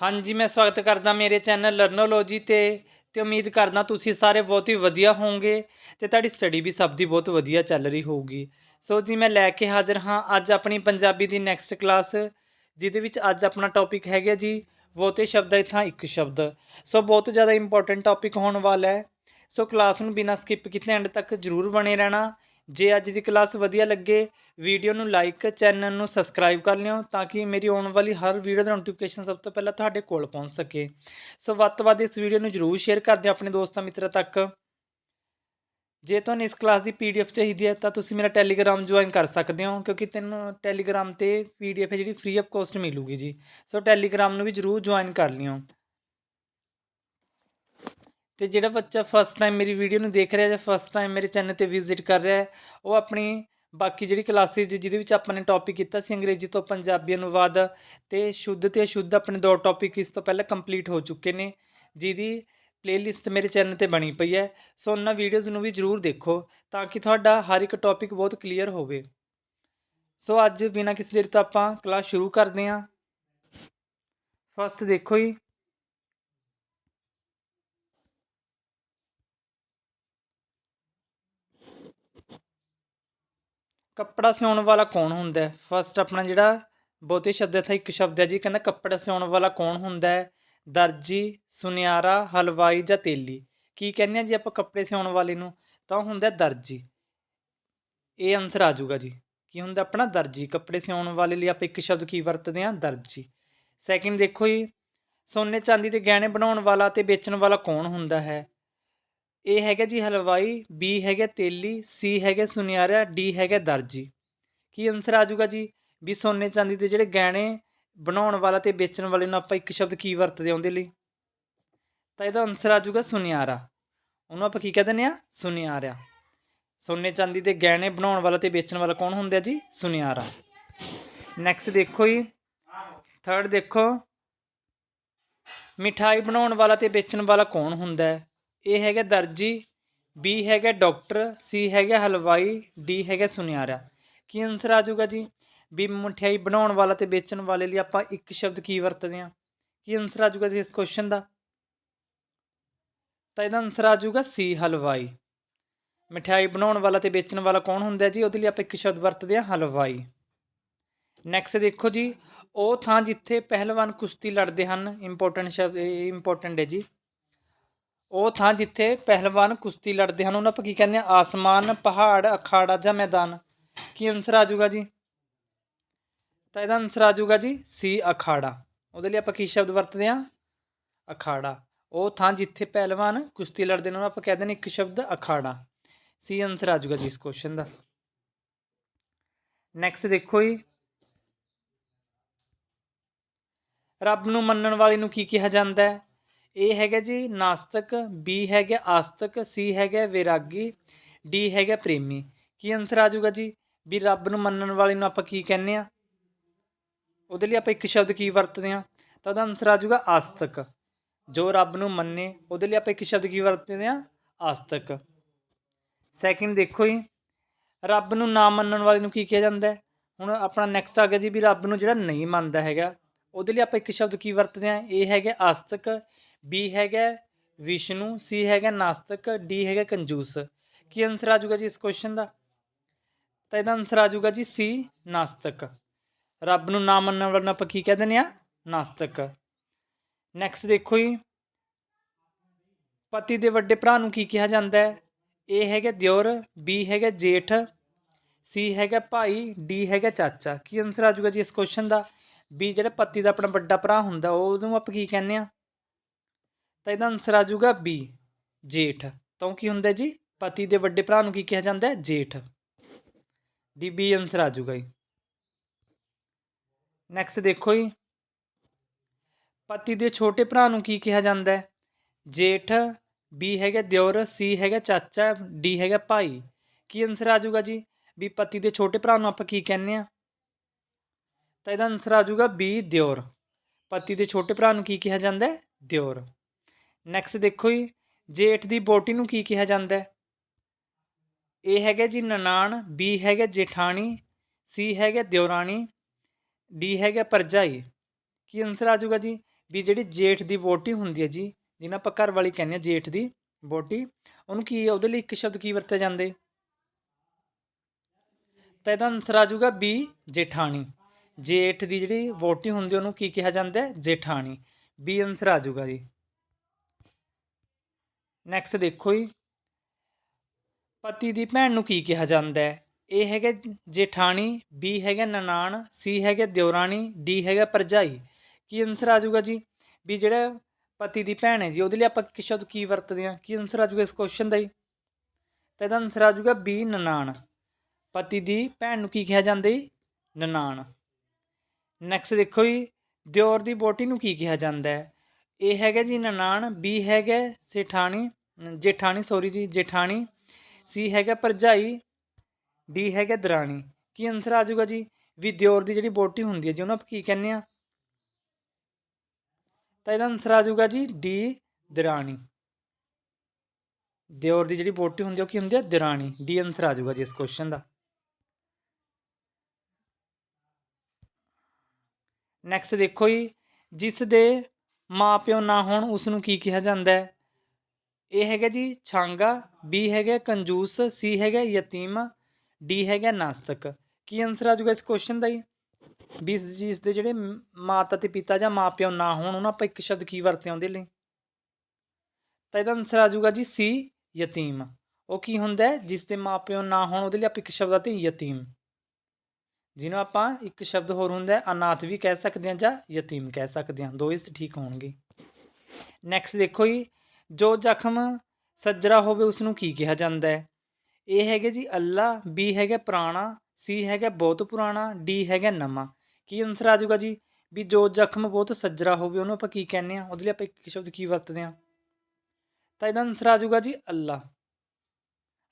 ਹਾਂਜੀ, ਮੈਂ ਸਵਾਗਤ ਕਰਦਾ ਮੇਰੇ ਚੈਨਲ ਲਰਨੋਲੋਜੀ ਤੇ ਤੇ ਉਮੀਦ ਕਰਦਾ ਤੁਸੀਂ ਸਾਰੇ ਬਹੁਤ ਹੀ ਵਧੀਆ ਹੋਵੋਗੇ ਤੇ ਤੁਹਾਡੀ ਸਟੱਡੀ ਵੀ ਸਭ ਦੀ ਬਹੁਤ ਵਧੀਆ ਚੱਲ ਰਹੀ ਹੋਊਗੀ। ਸੋ ਜੀ, ਮੈਂ ਲੈ ਕੇ ਹਾਜ਼ਰ ਹਾਂ ਅੱਜ ਆਪਣੀ ਪੰਜਾਬੀ ਦੀ ਨੈਕਸਟ ਕਲਾਸ ਜਿਹਦੇ ਵਿੱਚ ਅੱਜ ਆਪਣਾ ਟੌਪਿਕ ਹੈਗਾ ਜੀ, ਬਹੁਤੇ ਸ਼ਬਦਾਂ ਥਾਂ ਇੱਕ ਸ਼ਬਦ। ਸੋ ਬਹੁਤ ਜ਼ਿਆਦਾ ਇੰਪੋਰਟੈਂਟ ਟੌਪਿਕ ਹੋਣ ਵਾਲਾ ਹੈ। ਸੋ ਕਲਾਸ ਨੂੰ ਬਿਨਾਂ ਸਕਿਪ ਕੀਤੇ ਐਂਡ ਤੱਕ ਜਰੂਰ ਬਣੇ ਰਹਿਣਾ। ਜੇ ਅੱਜ ਦੀ ਕਲਾਸ ਵਧੀਆ ਲੱਗੇ, ਵੀਡੀਓ ਨੂੰ ਲਾਈਕ ਚੈਨਲ ਨੂੰ ਸਬਸਕ੍ਰਾਈਬ ਕਰ ਲਿਓ ਤਾਂ ਕਿ ਮੇਰੀ ਆਉਣ ਵਾਲੀ ਹਰ ਵੀਡੀਓ ਦਾ ਨੋਟੀਫਿਕੇਸ਼ਨ ਸਭ ਤੋਂ ਪਹਿਲਾਂ ਤੁਹਾਡੇ ਕੋਲ ਪਹੁੰਚ ਸਕੇ। ਸੋ ਵੱਧ ਤੋਂ ਵੱਧ ਇਸ ਵੀਡੀਓ ਨੂੰ ਜਰੂਰ ਸ਼ੇਅਰ ਕਰ ਦਿਓ ਆਪਣੇ ਦੋਸਤਾਂ ਮਿੱਤਰਾਂ ਤੱਕ। ਜੇ ਤੁਹਾਨੂੰ ਇਸ ਕਲਾਸ ਦੀ ਪੀਡੀਐਫ ਚਾਹੀਦੀ ਹੈ ਤਾਂ ਤੁਸੀਂ ਮੇਰਾ ਟੈਲੀਗ੍ਰਾਮ ਜੁਆਇਨ ਕਰ ਸਕਦੇ ਹੋ ਕਿਉਂਕਿ ਤੈਨੂੰ ਟੈਲੀਗ੍ਰਾਮ ਤੇ ਪੀਡੀਐਫ ਹੈ ਜਿਹੜੀ ਫ੍ਰੀ ਆਫ ਕੋਸਟ ਮਿਲੂਗੀ ਜੀ। ਸੋ ਟੈਲੀਗ੍ਰਾਮ ਨੂੰ ਵੀ ਜਰੂਰ ਜੁਆਇਨ ਕਰ ਲਿਓ। ਤੇ ਜਿਹੜਾ ਬੱਚਾ ਫਸਟ ਟਾਈਮ ਮੇਰੀ ਵੀਡੀਓ ਨੂੰ ਦੇਖ ਰਿਹਾ ਜਾਂ ਫਸਟ ਟਾਈਮ ਮੇਰੇ ਚੈਨਲ ਤੇ ਵਿਜ਼ਿਟ ਕਰ ਰਿਹਾ ਹੈ, ਉਹ ਆਪਣੀ ਬਾਕੀ ਜਿਹੜੀ ਕਲਾਸਿਸ ਜਿਹਦੇ ਵਿੱਚ ਆਪਾਂ ਨੇ ਟੌਪਿਕ ਕੀਤਾ ਸੀ ਅੰਗਰੇਜ਼ੀ ਤੋਂ ਪੰਜਾਬੀ ਅਨੁਵਾਦ ਤੇ ਸ਼ੁੱਧ ਤੇ ਅਸ਼ੁੱਧ ਆਪਣੇ ਦੋ ਟੌਪਿਕ ਇਸ ਤੋਂ ਪਹਿਲਾਂ ਕੰਪਲੀਟ ਹੋ ਚੁੱਕੇ ਨੇ, ਜਿਹਦੀ ਪਲੇਲਿਸਟ ਮੇਰੇ ਚੈਨਲ ਤੇ ਬਣੀ ਪਈ ਹੈ, ਸੋ ਉਹਨਾਂ ਵੀਡੀਓਜ਼ ਨੂੰ ਵੀ ਜਰੂਰ ਦੇਖੋ ਤਾਂ ਕਿ ਤੁਹਾਡਾ ਹਰ ਇੱਕ ਟੌਪਿਕ ਬਹੁਤ ਕਲੀਅਰ ਹੋਵੇ। ਸੋ ਅੱਜ ਬਿਨਾਂ ਕਿਸੇ ਦੇਰ ਤੋਂ ਆਪਾਂ ਕਲਾਸ ਸ਼ੁਰੂ ਕਰਦੇ ਹਾਂ। ਫਸਟ ਦੇਖੋ ਜੀ। ਕੱਪੜਾ ਸਿਉਣ ਵਾਲਾ ਕੌਣ ਹੁੰਦਾ ਹੈ? ਫਸਟ ਆਪਣਾ ਜਿਹੜਾ ਬਹੁਤੇ ਸ਼ਬਦ ਇੱਥੇ ਇੱਕ ਸ਼ਬਦ ਹੈ ਜੀ, ਕਹਿੰਦਾ ਕੱਪੜਾ ਸਿਉਣ ਵਾਲਾ ਕੌਣ ਹੁੰਦਾ ਹੈ? ਦਰਜੀ, ਸੁਨਿਆਰਾ, ਹਲਵਾਈ ਜਾਂ ਤੇਲੀ। ਕੀ ਕਹਿੰਦੇ ਆ ਜੀ ਆਪਾਂ ਕੱਪੜੇ ਸਿਉਣ ਵਾਲੇ ਨੂੰ? ਤਾਂ ਉਹ ਹੁੰਦਾ ਦਰਜੀ। ਇਹ ਆਨਸਰ ਆ ਜਾਊਗਾ ਜੀ। ਕੀ ਹੁੰਦਾ ਆਪਣਾ? ਦਰਜੀ। ਕੱਪੜੇ ਸਿਉਣ ਵਾਲੇ ਲਈ ਆਪਾਂ ਇੱਕ ਸ਼ਬਦ ਕੀ ਵਰਤਦੇ ਹਾਂ? ਦਰਜੀ। ਸੈਕਿੰਡ ਦੇਖੋ ਜੀ, ਸੋਨੇ ਚਾਂਦੀ ਦੇ ਗਹਿਣੇ ਬਣਾਉਣ ਵਾਲਾ ਤੇ ਵੇਚਣ ਵਾਲਾ ਕੌਣ ਹੁੰਦਾ ਹੈ? ਏ ਹੈਗਾ ਜੀ ਹਲਵਾਈ ਬੀ ਹੈਗਾ ਤੇਲੀ ਸੀ ਹੈਗਾ ਸੁਨਿਆਰਾ ਡੀ ਹੈਗਾ ਦਰਜੀ। ਕੀ ਆਨਸਰ ਆ ਜਾਊਗਾ ਜੀ? ਵੀ ਸੋਨੇ ਚਾਂਦੀ ਦੇ ਜਿਹੜੇ ਗਹਿਣੇ ਬਣਾਉਣ ਵਾਲਾ ਤੇ ਵੇਚਣ ਵਾਲੇ ਨੂੰ ਆਪਾਂ ਇੱਕ ਸ਼ਬਦ ਕੀ ਵਰਤਦੇ ਹਾਂ ਉਹਦੇ ਲਈ? ਤਾਂ ਇਹਦਾ ਆਨਸਰ ਆ ਜਾਊਗਾ ਸੁਨਿਆਰਾ। ਉਹਨੂੰ ਆਪਾਂ ਕੀ ਕਹਿ ਦਿੰਦੇ ਆ? ਸੁਨਿਆਰਾ। ਸੋਨੇ ਚਾਂਦੀ ਦੇ ਗਹਿਣੇ ਬਣਾਉਣ ਵਾਲਾ ਤੇ ਵੇਚਣ ਵਾਲਾ ਕੌਣ ਹੁੰਦਾ ਜੀ? ਸੁਨਿਆਰਾ। ਨੈਕਸਟ ਦੇਖੋ ਜੀ। ਥਰਡ ਦੇਖੋ। ਮਿਠਾਈ ਬਣਾਉਣ ਵਾਲਾ ਤੇ ਵੇਚਣ ਵਾਲਾ ਕੌਣ ਹੁੰਦਾ ਹੈ? ਇਹ ਹੈਗਾ ਦਰਜੀ ਬੀ ਹੈਗਾ ਡਾਕਟਰ ਸੀ ਹੈਗਾ ਹਲਵਾਈ ਡੀ ਹੈਗਾ ਸੁਨਿਆਰਾ। ਕੀ ਆਨਸਰ ਆ ਜਾਊਗਾ ਜੀ? ਵੀ ਮਠਿਆਈ ਬਣਾਉਣ ਵਾਲਾ ਤੇ ਵੇਚਣ ਵਾਲੇ ਲਈ ਆਪਾਂ ਇੱਕ ਸ਼ਬਦ ਕੀ ਵਰਤਦੇ ਹਾਂ? ਕੀ ਆਨਸਰ ਆ ਜਾਊਗਾ ਜੀ ਇਸ ਕੁਐਸਚਨ ਦਾ? ਤਾਂ ਇਹਦਾ ਆਨਸਰ ਆ ਜਾਊਗਾ ਸੀ ਹਲਵਾਈ। ਮਠਿਆਈ ਬਣਾਉਣ ਵਾਲਾ ਤੇ ਵੇਚਣ ਵਾਲਾ ਕੌਣ ਹੁੰਦਾ ਜੀ? ਉਹਦੇ ਲਈ ਆਪਾਂ ਇੱਕ ਸ਼ਬਦ ਵਰਤਦੇ ਹਾਂ, ਹਲਵਾਈ। ਨੈਕਸਟ ਦੇਖੋ ਜੀ, ਉਹ ਥਾਂ ਜਿੱਥੇ ਪਹਿਲਵਾਨ ਕੁਸ਼ਤੀ ਲੜਦੇ ਹਨ ਇੰਪੋਰਟੈਂਟ ਸ਼ਬਦ ਇੰਪੋਰਟੈਂਟ ਹੈ ਜੀ। ਉਹ ਥਾਂ ਜਿੱਥੇ ਪਹਿਲਵਾਨ ਕੁਸ਼ਤੀ ਲੜਦੇ ਹਨ। ਉਹਨਾਂ ਆਪਾਂ ਕੀ ਕਹਿੰਦੇ ਆ ਆਸਮਾਨ, ਪਹਾੜ, ਅਖਾੜਾ ਜਾਂ ਮੈਦਾਨ। ਕੀ ਆਨਸਰ ਆ ਜਾਊਗਾ ਜੀ? ਤਾਂ ਇਹਦਾ ਆਨਸਰ ਆ ਜਾਊਗਾ ਜੀ ਸੀ, ਅਖਾੜਾ। ਉਹਦੇ ਲਈ ਆਪਾਂ ਕੀ ਸ਼ਬਦ ਵਰਤਦੇ ਆ ਅਖਾੜਾ। ਉਹ ਥਾਂ ਜਿੱਥੇ ਪਹਿਲਵਾਨ ਕੁਸ਼ਤੀ ਲੜਦੇ ਨੇ, ਉਹਨੂੰ ਆਪਾਂ ਕਹਿੰਦੇ ਨੇ ਇੱਕ ਸ਼ਬਦ, ਅਖਾੜਾ। ਸੀ ਆਨਸਰ ਆ ਜਾਊਗਾ ਜੀ ਇਸ ਕੁਐਸਚਨ ਦਾ। ਨੈਕਸਟ ਦੇਖੋ ਜੀ। ਰੱਬ ਨੂੰ ਮੰਨਣ ਵਾਲੇ ਨੂੰ ਕੀ ਕਿਹਾ ਜਾਂਦਾ ਹੈ? ਇਹ ਹੈਗਾ ਜੀ ਨਾਸਤਕ ਬੀ ਹੈਗਾ ਆਸਤਕ ਸੀ ਹੈਗਾ ਵਿਰਾਗੀ ਡੀ ਹੈਗਾ ਪ੍ਰੇਮੀ। ਕੀ ਆਨਸਰ ਆ ਜਾਊਗਾ ਜੀ? ਵੀ ਰੱਬ ਨੂੰ ਮੰਨਣ ਵਾਲੇ ਨੂੰ ਆਪਾਂ ਕੀ ਕਹਿੰਦੇ ਆ ਉਹਦੇ ਲਈ ਆਪਾਂ ਇੱਕ ਸ਼ਬਦ ਕੀ ਵਰਤਦੇ ਆ ਤਾਂ ਉਹਦਾ ਆਨਸਰ ਆ ਜਾਊਗਾ ਆਸਤਕ। ਜੋ ਰੱਬ ਨੂੰ ਮੰਨੇ, ਉਹਦੇ ਲਈ ਆਪਾਂ ਇੱਕ ਸ਼ਬਦ ਕੀ ਵਰਤਦੇ ਆ ਆਸਤਕ। ਸੈਕਿੰਡ ਦੇਖੋ ਜੀ, ਰੱਬ ਨੂੰ ਨਾ ਮੰਨਣ ਵਾਲੇ ਨੂੰ ਕੀ ਕਿਹਾ ਜਾਂਦਾ ਹੈ? ਹੁਣ ਆਪਣਾ ਨੈਕਸਟ ਆ ਗਿਆ ਜੀ ਵੀ ਰੱਬ ਨੂੰ ਜਿਹੜਾ ਨਹੀਂ ਮੰਨਦਾ ਹੈਗਾ, ਉਹਦੇ ਲਈ ਆਪਾਂ ਇੱਕ ਸ਼ਬਦ ਕੀ ਵਰਤਦੇ ਆ ਇਹ ਹੈਗਾ ਆਸਤਕ ਬੀ ਹੈਗਾ ਵਿਸ਼ਨੂੰ ਸੀ ਹੈਗਾ ਨਾਸਤਕ ਡੀ ਹੈਗਾ ਕੰਜੂਸ ਕੀ ਆਨਸਰ ਆ ਜਾਊਗਾ ਜੀ ਇਸ ਕੁਐਸਚਨ ਦਾ? ਤਾਂ ਇਹਦਾ ਆਨਸਰ ਆ ਜਾਊਗਾ ਜੀ ਸੀ ਨਾਸਤਕ ਰੱਬ ਨੂੰ ਨਾ ਮੰਨਣ ਵਾਲਾ ਆਪਾਂ ਕੀ ਕਹਿ ਦਿੰਦੇ ਆ ਨਾਸਤਕ ਨੈਕਸਟ ਦੇਖੋ ਜੀ। ਪਤੀ ਦੇ ਵੱਡੇ ਭਰਾ ਨੂੰ ਕੀ ਕਿਹਾ ਜਾਂਦਾ ਹੈ? ਏ ਹੈਗਾ ਦਿਓਰ ਬੀ ਹੈਗਾ ਜੇਠ ਸੀ ਹੈਗਾ ਭਾਈ ਡੀ ਹੈਗਾ ਚਾਚਾ। ਕੀ ਆਨਸਰ ਆ ਜਾਊਗਾ ਜੀ ਇਸ ਕੁਐਸਚਨ ਦਾ? ਵੀ ਜਿਹੜਾ ਪਤੀ ਦਾ ਆਪਣਾ ਵੱਡਾ ਭਰਾ ਹੁੰਦਾ, ਉਹਨੂੰ ਆਪਾਂ ਕੀ ਕਹਿੰਦੇ ਆ ਤਾਂ ਇਹਦਾ ਆਨਸਰ ਆ ਜਾਊਗਾ ਬੀ ਜੇਠ। ਤਾਂ ਕੀ ਹੁੰਦਾ ਜੀ? ਪਤੀ ਦੇ ਵੱਡੇ ਭਰਾ ਨੂੰ ਕੀ ਕਿਹਾ ਜਾਂਦਾ ਹੈ? ਜੇਠ। ਡੀ ਬੀ ਆਨਸਰ ਆ ਜਾਊਗਾ ਜੀ। ਨੈਕਸਟ ਦੇਖੋ ਜੀ। ਪਤੀ ਦੇ ਛੋਟੇ ਭਰਾ ਨੂੰ ਕੀ ਕਿਹਾ ਜਾਂਦਾ ਹੈ? ਜੇਠ ਬੀ ਹੈਗਾ ਦਿਓਰ ਸੀ ਹੈਗਾ ਚਾਚਾ ਡੀ ਹੈਗਾ ਭਾਈ। ਕੀ ਆਨਸਰ ਆ ਜਾਊਗਾ ਜੀ? ਵੀ ਪਤੀ ਦੇ ਛੋਟੇ ਭਰਾ ਨੂੰ ਆਪਾਂ ਕੀ ਕਹਿੰਦੇ ਆ ਤਾਂ ਇਹਦਾ ਆਨਸਰ ਆ ਜਾਊਗਾ ਬੀ ਦਿਓਰ। ਪਤੀ ਦੇ ਛੋਟੇ ਭਰਾ ਨੂੰ ਕੀ ਕਿਹਾ ਜਾਂਦਾ ਹੈ? ਦਿਓਰ। ਨੈਕਸਟ ਦੇਖੋ ਜੀ ਜੇਠ ਦੀ ਬੋਟੀ ਨੂੰ ਕੀ ਕਿਹਾ ਜਾਂਦਾ ਹੈ? ਇਹ ਹੈਗਾ ਜੀ ਨਨਾਣ ਬੀ ਹੈਗਾ ਜੇਠਾਣੀ ਸੀ ਹੈਗਾ ਦਿਓਰਾਣੀ ਡੀ ਹੈਗਾ ਪਰਜਾਈ ਕੀ ਆਨਸਰ ਆ ਜਾਊਗਾ ਜੀ? ਵੀ ਜਿਹੜੀ ਜੇਠ ਦੀ ਵੋਟੀ ਹੁੰਦੀ ਹੈ ਜੀ, ਜਿਹਨੂੰ ਆਪਾਂ ਘਰ ਵਾਲੀ ਕਹਿੰਦੇ ਆ ਜੇਠ ਦੀ ਵੋਟੀ ਉਹਨੂੰ ਕੀ ਉਹਦੇ ਲਈ ਇੱਕ ਸ਼ਬਦ ਕੀ ਵਰਤਿਆ ਜਾਂਦੇ? ਤਾਂ ਇਹਦਾ ਆਨਸਰ ਆ ਜਾਊਗਾ ਬੀ ਜੇਠਾਣੀ। ਜੇਠ ਦੀ ਜਿਹੜੀ ਵੋਟੀ ਹੁੰਦੀ ਉਹਨੂੰ ਕੀ ਕਿਹਾ ਜਾਂਦਾ ਹੈ? ਜੇਠਾਣੀ। ਬੀ ਆਨਸਰ ਆ ਜਾਊਗਾ ਜੀ। ਨੈਕਸਟ ਦੇਖੋ ਜੀ। ਪਤੀ ਦੀ ਭੈਣ ਨੂੰ ਕੀ ਕਿਹਾ ਜਾਂਦਾ ਹੈ? ਇਹ ਹੈਗਾ ਜੇਠਾਣੀ ਬੀ ਹੈਗਾ ਨਨਾਣ ਸੀ ਹੈਗਾ ਦਿਉਰਾਣੀ ਡੀ ਹੈਗਾ ਭਰਜਾਈ। ਕੀ ਆਨਸਰ ਆ ਜਾਊਗਾ ਜੀ? ਵੀ ਜਿਹੜਾ ਪਤੀ ਦੀ ਭੈਣ ਹੈ ਜੀ, ਉਹਦੇ ਲਈ ਆਪਾਂ ਕਿ ਸ਼ਬਦ ਕੀ ਵਰਤਦੇ ਹਾਂ? ਕੀ ਆਨਸਰ ਆ ਜਾਊਗਾ ਇਸ ਕੁਐਸਚਨ ਦਾ ਜੀ? ਤਾਂ ਇਹਦਾ ਆਨਸਰ ਆ ਜਾਊਗਾ ਬੀ ਨਨਾਣ। ਪਤੀ ਦੀ ਭੈਣ ਨੂੰ ਕੀ ਕਿਹਾ ਜਾਂਦਾ ਜੀ? ਨਨਾਣ। ਨੈਕਸਟ ਦੇਖੋ ਜੀ, ਦਿਓਰ ਦੀ ਬੋਟੀ ਨੂੰ ਕੀ ਕਿਹਾ ਜਾਂਦਾ ਹੈ? ਇਹ ਹੈਗਾ ਜੀ ਨਨਾਣ ਬੀ ਹੈਗਾ ਸੇਠਾਣੀ ਜੇਠਾਣੀ ਸੌਰੀ ਜੀ, ਜੇਠਾਣੀ ਸੀ ਹੈਗਾ ਭਰਜਾਈ ਡੀ ਹੈਗਾ ਦਰਾਣੀ। ਕੀ ਆਨਸਰ ਆ ਜਾਊਗਾ ਜੀ? ਵੀ ਦਿਓਰ ਦੀ ਜਿਹੜੀ ਬੋਟੀ ਹੁੰਦੀ ਹੈ ਜੀ, ਉਹਨੂੰ ਆਪਾਂ ਕੀ ਕਹਿੰਦੇ ਆ ਤਾਂ ਇਹਦਾ ਆਨਸਰ ਆ ਜਾਊਗਾ ਜੀ ਡੀ ਦਰਾਣੀ। ਦਿਓਰ ਦੀ ਜਿਹੜੀ ਬੋਟੀ ਹੁੰਦੀ ਹੈ, ਉਹ ਕੀ ਹੁੰਦੀ ਹੈ? ਦਰਾਣੀ। ਡੀ ਆਨਸਰ ਆ ਜਾਊਗਾ ਜੀ ਇਸ ਕੁਐਸਚਨ ਦਾ। ਨੈਕਸਟ ਦੇਖੋ ਜੀ, ਜਿਸ ਦੇ ਮਾਪਿਓ ਨਾ ਹੋਣ ਉਸ ਨੂੰ ਕੀ ਕਿਹਾ ਜਾਂਦਾ ਹੈ? ਇਹ ਹੈਗਾ ਜੀ ਛਾਂਗਾ ਬੀ ਹੈਗਾ ਕੰਜੂਸ ਸੀ ਹੈਗਾ ਯਤੀਮ ਡੀ ਹੈਗਾ ਨਾਸਤਕ। ਕੀ ਆਨਸਰ ਆ ਜਾਊਗਾ ਇਸ ਕੁਐਸਚਨ ਦਾ ਜੀ? ਵੀ ਇਸ ਜਿਸ ਦੇ ਜਿਹੜੇ ਮਾਤਾ ਤੇ ਪਿਤਾ ਜਾਂ ਮਾਪਿਓ ਨਾ ਹੋਣ, ਉਹਨਾਂ ਆਪਾਂ ਇੱਕ ਸ਼ਬਦ ਕੀ ਵਰਤਿਆ ਉਹਦੇ ਲਈ? ਤਾਂ ਇਹਦਾ ਆਨਸਰ ਆ ਜਾਊਗਾ ਜੀ ਸੀ ਯਤੀਮ। ਉਹ ਕੀ ਹੁੰਦਾ ਜਿਸ ਦੇ ਮਾਪਿਓ ਨਾ ਹੋਣ, ਉਹਦੇ ਲਈ ਆਪਾਂ ਇੱਕ ਸ਼ਬਦ ਆਤੇ ਯਤੀਮ। ਜਿਹਨੂੰ ਆਪਾਂ ਇੱਕ ਸ਼ਬਦ ਹੋਰ ਹੁੰਦਾ ਅਨਾਥ ਵੀ ਕਹਿ ਸਕਦੇ ਹਾਂ ਜਾਂ ਯਤੀਮ ਕਹਿ ਸਕਦੇ ਹਾਂ। ਦੋ ਇਸ ਠੀਕ ਹੋਣਗੇ। ਨੈਕਸਟ ਦੇਖੋ ਜੀ ਜੋ ਜ਼ਖਮ ਸੱਜਰਾ ਹੋਵੇ ਉਸ ਨੂੰ ਕੀ ਕਿਹਾ ਜਾਂਦਾ ਹੈ? ਇਹ ਹੈਗੇ ਜੀ ਅੱਲਾ, ਬੀ ਹੈਗਾ ਪੁਰਾਣਾ, ਸੀ ਹੈਗਾ ਬਹੁਤ ਪੁਰਾਣਾ, ਡੀ ਹੈਗਾ ਨਵਾਂ। ਕੀ ਆਨਸਰ ਆ ਜਾਊਗਾ ਜੀ? ਵੀ ਜੋ ਜ਼ਖਮ ਬਹੁਤ ਸੱਜਰਾ ਹੋਵੇ ਉਹਨੂੰ ਆਪਾਂ ਕੀ ਕਹਿੰਦੇ ਆ ਉਹਦੇ ਲਈ ਆਪਾਂ ਇੱਕ ਸ਼ਬਦ ਕੀ ਵਰਤਦੇ ਆ ਤਾਂ ਇਹਦਾ ਆਨਸਰ ਆ ਜਾਊਗਾ ਜੀ ਅੱਲਾ।